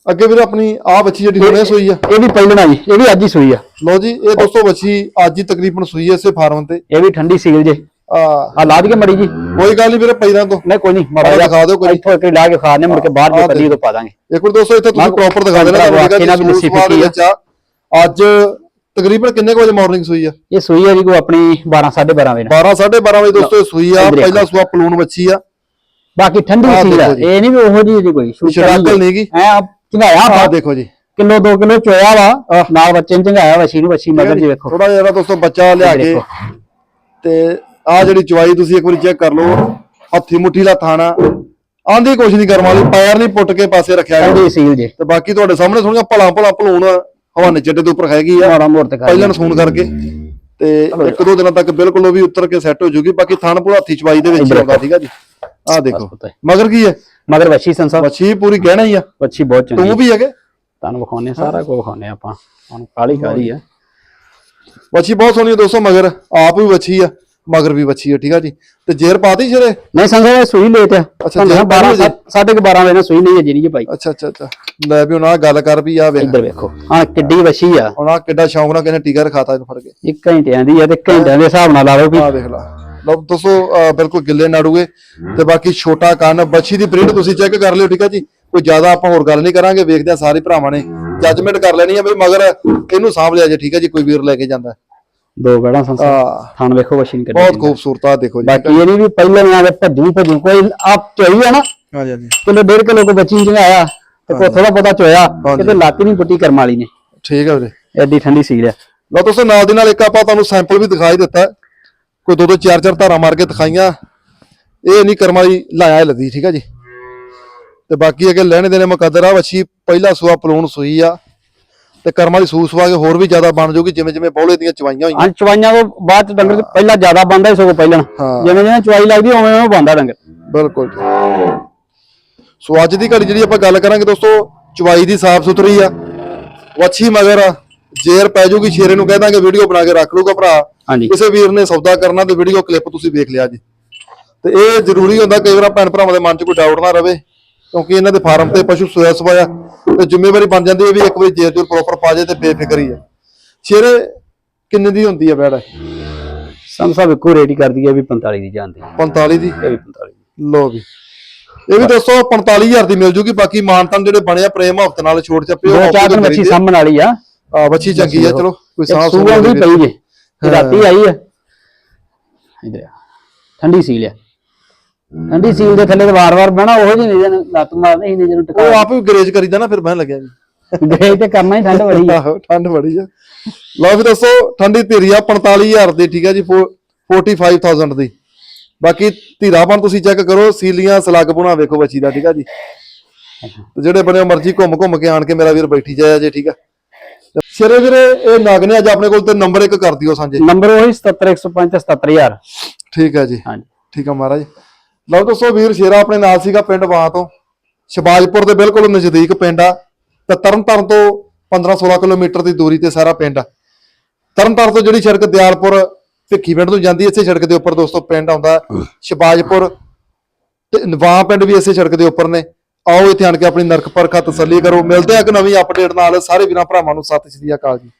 ਅੱਗੇ ਵੀਰ ਆਪਣੀ ਆ ਬੱਚੀ ਜਿਹੜੀ ਹੁਣੇ ਸੂਈ ਆ। ਇਹ ਵੀ ਪਹਿਲਣਾ ਜੀ ਇਹ ਵੀ ਅੱਜ ਹੀ ਸੂਈ ਆ। ਲਓ ਜੀ ਇਹ ਦੋਸਤੋ ਬੱਚੀ ਅੱਜ ਹੀ ਤਕਰੀਬਨ ਸੂਈ ਐ ਇਸੇ ਫਾਰਮ ਤੇ। ਇਹ ਵੀ ਠੰਡੀ ਸੀਲ ਜੇ। ਆ। ਆ ਲਾ ਕੇ ਮੜੀ ਜੀ। ਕੋਈ ਗੱਲ ਨਹੀਂ ਵੀਰੇ ਪੈਰਾਂ ਤੋਂ ਨਹੀਂ ਕੋਈ ਨਹੀਂ ਮਾੜਾ ਦਿਖਾ ਦਿਓ ਕੋਈ। ਇੱਥੋਂ ਇੱਕ ਲਾ ਕੇ ਖਾ ਨੇ ਮੁੜ ਕੇ ਬਾਹਰ ਜੋ ਕਦੀ ਤੋਂ ਪਾ ਦਾਂਗੇ। ਇੱਕ ਵਾਰ ਦੋਸਤੋ ਇੱਥੇ ਤੁਸੀਂ ਪ੍ਰੋਪਰ ਦਿਖਾ ਦੇਣਾ ਭਰਾ ਤੁਹਾਨੂੰ ਆਖੇ ਨਾ ਵੀ ਦੇ ਫਿੱਕੀ ਆ। ਅੱਜ ਤਕਰੀਬਨ ਕਿੰਨੇ ਵਜੇ ਮਾਰਨਿੰਗ ਸੂਈ ਆ? ਇਹ ਸੂਈ ਆ ਜੀ ਕੋ ਆਪਣੀ 12 12:30 ਵਜੇ ਨਾਲ। 12 12:30 ਵਜੇ ਦੋਸਤੋ ਸੂਈ ਆ। ਪਹਿਲਾ ਸੂਆ ਪਲੂਣ ਬੱਚੀ ਆ। ਬਾਕੀ ਠੰਡੀ ਸੀਲ ਆ। ਇਹ ਨਹੀਂ ਵੀ ਉਹੋ ਜੀ ਕੋਈ ਸ਼ਰਾਕਲ ਨੀ ਗੀ। ਐ ਚੰਗਾਇਆ ਆ ਦੇਖੋ ਜੀ। ਕਿਲੋ 2 ਕਿਲੋ ਚੋਇਆ ਵਾ। ਨਾਲ ਬੱਚੇ ਨੂੰ ਚੰਗਾਇਆ ਵਛੀ ਨੂੰ ਵਛੀ ਮਗਰ ਜੀ ਵੇਖੋ। ਥੋੜਾ ਜਿਹਾ ਦੋਸਤੋ ਬੱਚਾ ਲਿਆ ਕੇ। ਤੇ ਆ ਜਿਹੜੀ ਚਵਾਈ ਤੁਸੀਂ ਇੱਕ ਵਾਰੀ ਚੈੱਕ ਕਰ ਲਓ ਹੱਥੀ ਮੁੱਠੀ ਦਾ ਥਾਣਾ। ਆਂਦੀ ਕੁਛ ਨਹੀਂ ਕਰਮ ਵਾਲੀ ਪੈਰ ਨਹੀਂ ਪੁੱਟ ਕੇ ਪਾਸੇ ਰੱਖਿਆ ਗਿਆ। ਸੀਲ ਜੇ। ਤੇ ਬਾਕੀ ਤੁਹਾਡੇ ਸਾਹਮਣੇ ਸੁਣੀਆਂ ਭਲਾ ਭਲਾ ਭਲੂਣ ਹਵਾਨੇ ਚੱਡੇ ਦੇ ਉੱਪਰ ਹੈਗੀ ਆ। ਮਾਰਾ ਮੋੜ ਤੇ ਕਰ ਪਹਿਲਾਂ ਸੂਣ ਕਰਕੇ। ਤੇ ਇੱਕ ਦੋ ਦਿਨਾਂ ਤੱਕ ਬਿਲਕੁਲ ਉਹ ਵੀ ਉਤਰ ਕੇ ਸੈੱਟ ਹੋ ਜੂਗੀ। ਬਾਕੀ ਥਣ ਪੂਰਾ ਹੱਥੀ ਚਵਾਈ ਦੇ ਵਿੱਚ ਆਉਂਦਾ ਠੀਕ ਆ ਜੀ। ਆਹ ਦੇਖੋ। ਮਗਰ ਕੀ ਹੈ? ਮਗਰ ਵੱਛੀ ਸੰਸਾ। ਮੱਛੀ ਪੂਰੀ ਗਹਿਣਾ ਹੀ ਆ। ਵੱਛੀ ਬਹੁਤ ਚੰਗੀ। ਤੂੰ ਵੀ ਹੈਗੇ? ਤੁਹਾਨੂੰ ਵਿਖਾਉਣੇ ਸਾਰਾ ਕੁਝ ਵਿਖਾਉਣੇ ਆਪਾਂ। ਹੁਣ ਕਾਲੀ ਕਾਲੀ ਆ। ਮੱਛੀ ਬਹੁਤ ਸੋਹਣੀ ਆ ਦੋਸਤੋ ਮਗਰ ਆਪ ਵੀ ਵੱਛੀ ਆ ਮਗਰ ਵੀ ਵੱਛੀ ਆ ਠੀਕ ਆ ਜੀ? ਤੇ ਜੇਰ ਪਾਤੀ ਸ਼ਰੇ ਨਹੀਂ ਸੰਸਾ ਸੂਈ ਲੇਟ ਆ। ਅੱਛਾ, ਜੇ? 12 ਵਜੇ? ਸਾਢੇ ਕੁ 12 ਵਜੇ ਨਾਲ ਸੂਈ ਲਈ ਹੈ ਜਿਹੜੀ ਜੀ ਭਾਈ। ਅੱਛਾ ਅੱਛਾ ਅੱਛਾ। ਲੈ ਵੀ ਹੁਣ ਆਹ ਗੱਲ ਕਰ ਵੀ ਆ ਵੇਖ। ਇੱਧਰ ਵੇਖੋ ਹਾਂ ਕਿੱਡੀ ਵੱਛੀ ਆ। ਆ ਕਿੱਡਾ ਸ਼ੌਂਕ ਨਾਲ ਕਹਿੰਦੇ ਟੀਕਾ ਰਖਾਤਾ ਇਹਨੂੰ ਫੜ ਕੇ। ਇੱਕ ਘੰਟਿਆਂ ਦੀ ਆ ਤੇ ਘੰਟਿਆਂ ਦੇ ਹਿਸਾਬ ਨਾਲ ਲਾ ਲਓ ਵੀ ਆ ਵੇਖ ਲਾ। ਲਓ ਦੋਸਤੋ ਬਿਲਕੁਲ ਗਿੱਲੇ ਨਾੜੂਗੇ ਤੇ ਬਾਕੀ ਛੋਟਾ ਕੰਨ ਬੱਚੀ ਦੀ ਪ੍ਰਿੰਟ ਤੁਸੀਂ ਚੈੱਕ ਕਰ ਲਿਓ ਠੀਕ ਆ ਜੀ? ਕੋਈ ਜ਼ਿਆਦਾ ਆਪਾਂ ਹੋਰ ਗੱਲ ਨਹੀਂ ਕਰਾਂਗੇ ਵੇਖਦੇ ਆ ਸਾਰੇ ਭਰਾਵਾਂ ਨੇ। ਜੱਜਮੈਂਟ ਕਰ ਲੈਣੀ ਆ ਵੀ ਮਗਰ ਇਹਨੂੰ ਸਾਂਭ ਲਿਆ ਜੇ ਠੀਕ ਆ ਜੀ ਕੋਈ ਵੀਰ ਲੈ ਕੇ ਜਾਂਦਾ। ਦੋ ਗੜਾ ਸੰਸਾ। ਆ ਥਣ ਵੇਖੋ ਵੱਛੀ ਕਿੱਡੀ ਬਹੁਤ ਖੂਬਸੂਰਤ ਆ ਦੇਖੋ ਜੀ। ਬਾਕੀ ਇਹ ਨਹੀਂ ਵੀ ਪਹਿਲਾਂ ਨਹੀਂ ਆਵੇ ਭੱਜੂ ਭੱਜੂ ਕੋਈ ਆਪ ਚੋਈ ਆ ਨਾ। ਹਾਂਜੀ ਹਾਂਜੀ। ਕਿਲੋ ਡੇਢ ਕਿਲੋ ਕੋ ਬੱਚੀ ਜਿਵੇਂ ਆਇਆ ਤੇ ਕੋ ਥੋੜਾ ਬਹੁਤਾ ਚੋਇਆ ਕਿਤੇ ਲੱਤ ਨਹੀਂ ਪੁੱਟੀ ਕਰਮ ਵਾਲੀ ਨੇ। ਠੀਕ ਆ ਵੀਰੇ। ਐਡੀ ਠੰਡੀ ਸੀਲ ਆ। ਲਓ ਦੋਸਤੋ ਨਾਲ ਦੀ ਨਾਲ ਇੱਕ ਆਪਾਂ ਤੁਹਾਨੂੰ ਸੈਂਪਲ ਵੀ ਦਿਖਾਈ ਦਿੱਤਾ। ਕੋਈ ਦੋ ਦੋ ਚਾਰ ਚਾਰ ਧਾਰਾਂ ਮਾਰ ਕੇ ਦਿਖਾਈਆਂ। ਇਹ ਨਹੀਂ ਕਰਮ ਵਾਲੀ ਲਾਇਆ ਲੱਦੀ ਠੀਕ ਆ ਜੀ। ਤੇ ਬਾਕੀ ਅਗੇ ਲੈਣੇ ਦੇਣੇ ਮੁਕੱਦਰ ਆ ਵੱਛੀ ਪਹਿਲਾ ਸੂਆ ਪਲੂਣ ਸੂਈ ਆ। ਤੇ ਕਰਮ ਵਾਲੀ ਸੂ ਸਵਾ ਕੇ ਹੋਰ ਵੀ ਜ਼ਿਆਦਾ ਬਣ ਜਾਊਗੀ ਜਿਵੇਂ ਜਿਵੇਂ ਬੌਲੇ ਦੀਆਂ ਚਵਾਈਆਂ ਹੋਈਆਂ। ਹਾਂ ਚਵਾਈਆਂ ਤੋਂ ਬਾਅਦ ਚ ਡੰਗਰ ਪਹਿਲਾਂ ਜ਼ਿਆਦਾ ਬੰਦਾ ਸਗੋਂ ਪਹਿਲਾਂ। ਜਿਵੇਂ ਜਿਵੇਂ ਚਵਾਈ ਲੱਗਦੀ ਉਵੇਂ ਉਵੇਂ ਬੰਦਾ ਡੰਗਰ। ਬਿਲਕੁਲ ਜੀ। ਸੋ ਅੱਜ ਦੀ ਘੜੀ ਜਿਹੜੀ ਆਪਾਂ ਗੱਲ ਕਰਾਂਗੇ ਦੋਸਤੋ ਚਵਾਈ ਦੀ ਸਾਫ਼ ਸੁਥਰੀ ਆ। ਵੱਛੀ ਮਗਰ ਜੇਰ ਪੈ ਜਾਊਗੀ ਸ਼ੇਰੇ ਨੂੰ ਕਹਿ ਦਾਂਗੇ ਵੀਡੀਓ ਬਣਾ ਕੇ ਰੱਖ ਲੂਗਾ ਭਰਾ। ਹਾਂਜੀ। ਕਿਸੇ ਵੀਰ ਨੇ ਸੌਦਾ ਕਰਨਾ ਤੇ ਵੀਡੀਓ ਕਲਿੱਪ ਤੁਸੀਂ ਵੇਖ ਲਿਆ ਜੀ। ਤੇ ਇਹ ਜ਼ਰੂਰੀ ਹੁੰਦਾ ਕਈ ਵਾਰ ਭੈਣ ਭਰਾਵਾਂ ਦੇ ਮਨ 'ਚ ਕੋਈ ਡਾਊਟ ਨਾ ਰਵੇ ਕਿਉਂਕਿ ਇਹਨਾਂ ਦੇ ਫਾਰਮ ਤੇ ਪਸ਼ੂ ਸੋਇਆ ਸਵਾਇਆ ਤੇ ਜ਼ਿੰਮੇਵਾਰੀ ਬਣ ਜਾਂਦੀ ਹੈ ਵੀ ਇੱਕ ਵਾਰੀ ਜੇਰ ਜੂਰ ਪ੍ਰੋਪਰ ਪਾ ਜੇ ਤੇ ਬੇਫਿਕਰੀ ਹੈ। ਸ਼ੇਰੇ ਕਿੰਨੇ ਦੀ ਹੁੰਦੀ ਹੈ ਬੈੜ? ਸਮ ਸਭ ਇੱਕੋ ਰੇਟ ਹੀ ਕਰਦੀ ਹੈ ਵੀ 45 ਦੀ ਜਾਂਦੀ ਹੈ। 45 ਦੀ? ਇਹ ਵੀ 45 ਦੀ। ਲੋ ਵੀ ਇਹ ਵੀ ਦੱਸੋ 45000 ਦੀ ਮਿਲ ਜੂਗੀ ਬਾਕੀ ਮਾਨਤਨ ਜਿਹੜੇ ਬਣਿਆ ਪ੍ਰੇਮ ਹਫ਼ਤੇ ਨਾਲ ਛੋੜ ਚੱਪੇ ਦੋ ਚਾਰ ਦਿਨ ਮੱਛੀ ਸਾਹਮਣ ਵਾਲੀ ਆ। ਆ ਬੱਚੀ ਚੰਗੀ ਆ ਚਲੋ ਕੋਈ ਸਾਹ ਸੂਆ ਦੀ। ਪਈ ਜੇ ਇਹ ਰਾਤੀ ਆਈ ਆ। ਇਧਰ ਆ। ਠੰਡੀ ਸੀਲ ਆ। ਠੰਡੀ ਸੀਲ ਦੇ ਥੱਲੇ ਤੇ ਵਾਰ-ਵਾਰ ਬਹਿਣਾ ਉਹੋ ਜਿਹੀ ਨਹੀਂ ਜਨ ਲੱਤ ਮਾਰਦੇ ਸੀ ਨਹੀਂ ਜਿਹਨੂੰ ਉਹ ਟਿਕਾ ਆਪ ਵੀ ਗਰੇਜ ਕਰੀਦਾ ਨਾ ਫਿਰ ਬਹਿਣ ਲੱਗਿਆ ਜੀ। ਗਏ ਤੇ ਕਰਨਾ ਹੀ ਠੰਡ ਬੜੀ ਆ। ਆਹੋ ਠੰਡ ਬੜੀ ਆ। ਲਓ ਵੀ ਦੱਸੋ ਠੰਡੀ ਧੀਰੀ ਆ 45000 ਦੀ ਠੀਕ ਆ ਜੀ 45000 ਦੀ। ਬਾਕੀ ਧੀਰਾਪਨ ਤੁਸੀਂ ਚੈੱਕ ਕਰੋ ਸੀਲੀਆਂ ਸਲੱਗ ਪੁਣਾ ਵੇਖੋ ਬੱਚੀ ਦਾ ਠੀਕ ਆ ਜੀ। ਤੇ ਜਿਹੜੇ ਬਣੇ ਮਰਜ਼ੀ ਘੁੰਮ ਘੁੰਮ ਕੇ ਆਣ ਕੇ ਮੇਰਾ ਵੀਰ ਬੈਠੀ ਜਾਇਆ ਜੇ ਠੀਕ ਆ। ਸਿਰੇ ਵੀਰੇ ਇਹ ਨਗ ਨੇ ਅੱਜ ਆਪਣੇ ਕੋਲ ਤੇ ਨੰਬਰ ਇੱਕ ਕਰ ਦਿਓ ਸਾਂਝੇ। ਨੰਬਰ ਉਹੀ 77105 77000 ਠੀਕ ਆ ਜੀ। ਹਾਂਜੀ। ਠੀਕ ਆ ਮਹਾਰਾਜ। ਲਓ ਦੋਸਤੋ ਵੀਰ ਸ਼ੇਰਾ ਆਪਣੇ ਨਾਲ ਸੀਗਾ ਪਿੰਡ ਵਾਂ ਤੋਂ। ਸ਼ਬਾਜਪੁਰ ਦੇ ਬਿਲਕੁਲ ਨਜ਼ਦੀਕ ਪਿੰਡ ਆ। ਤੇ ਤਰਨਤਾਰਨ ਤੋਂ 15-16 ਕਿਲੋਮੀਟਰ ਦੀ ਦੂਰੀ ਤੇ ਸਾਰਾ ਪਿੰਡ ਆ। ਤਰਨਤਾਰਨ ਤੋਂ ਜਿਹੜੀ ਸੜਕ ਦਿਆਲਪੁਰ ਭਿੱਖੀ ਪਿੰਡ ਤੋਂ ਜਾਂਦੀ ਇਸੇ ਸੜਕ ਦੇ ਉੱਪਰ ਦੋਸਤੋ ਪਿੰਡ ਆਉਂਦਾ। ਸ਼ਬਾਜਪੁਰ ਤੇ ਨਵਾਂ ਪਿੰਡ ਵੀ ਇਸੇ ਸੜਕ ਦੇ ਉੱਪਰ ਨੇ। ਆਓ ਇੱਥੇ ਆਣ ਕੇ ਆਪਣੀ ਨਰਕ ਪਰਖਾ ਤਸੱਲੀ ਕਰੋ। ਮਿਲਦੇ ਆ ਇੱਕ ਨਵੀਂ ਅਪਡੇਟ ਨਾਲ। ਸਾਰੇ ਵੀਰਾਂ ਭਰਾਵਾਂ ਨੂੰ ਸਤਿ ਸ਼੍ਰੀ ਅਕਾਲ ਜੀ।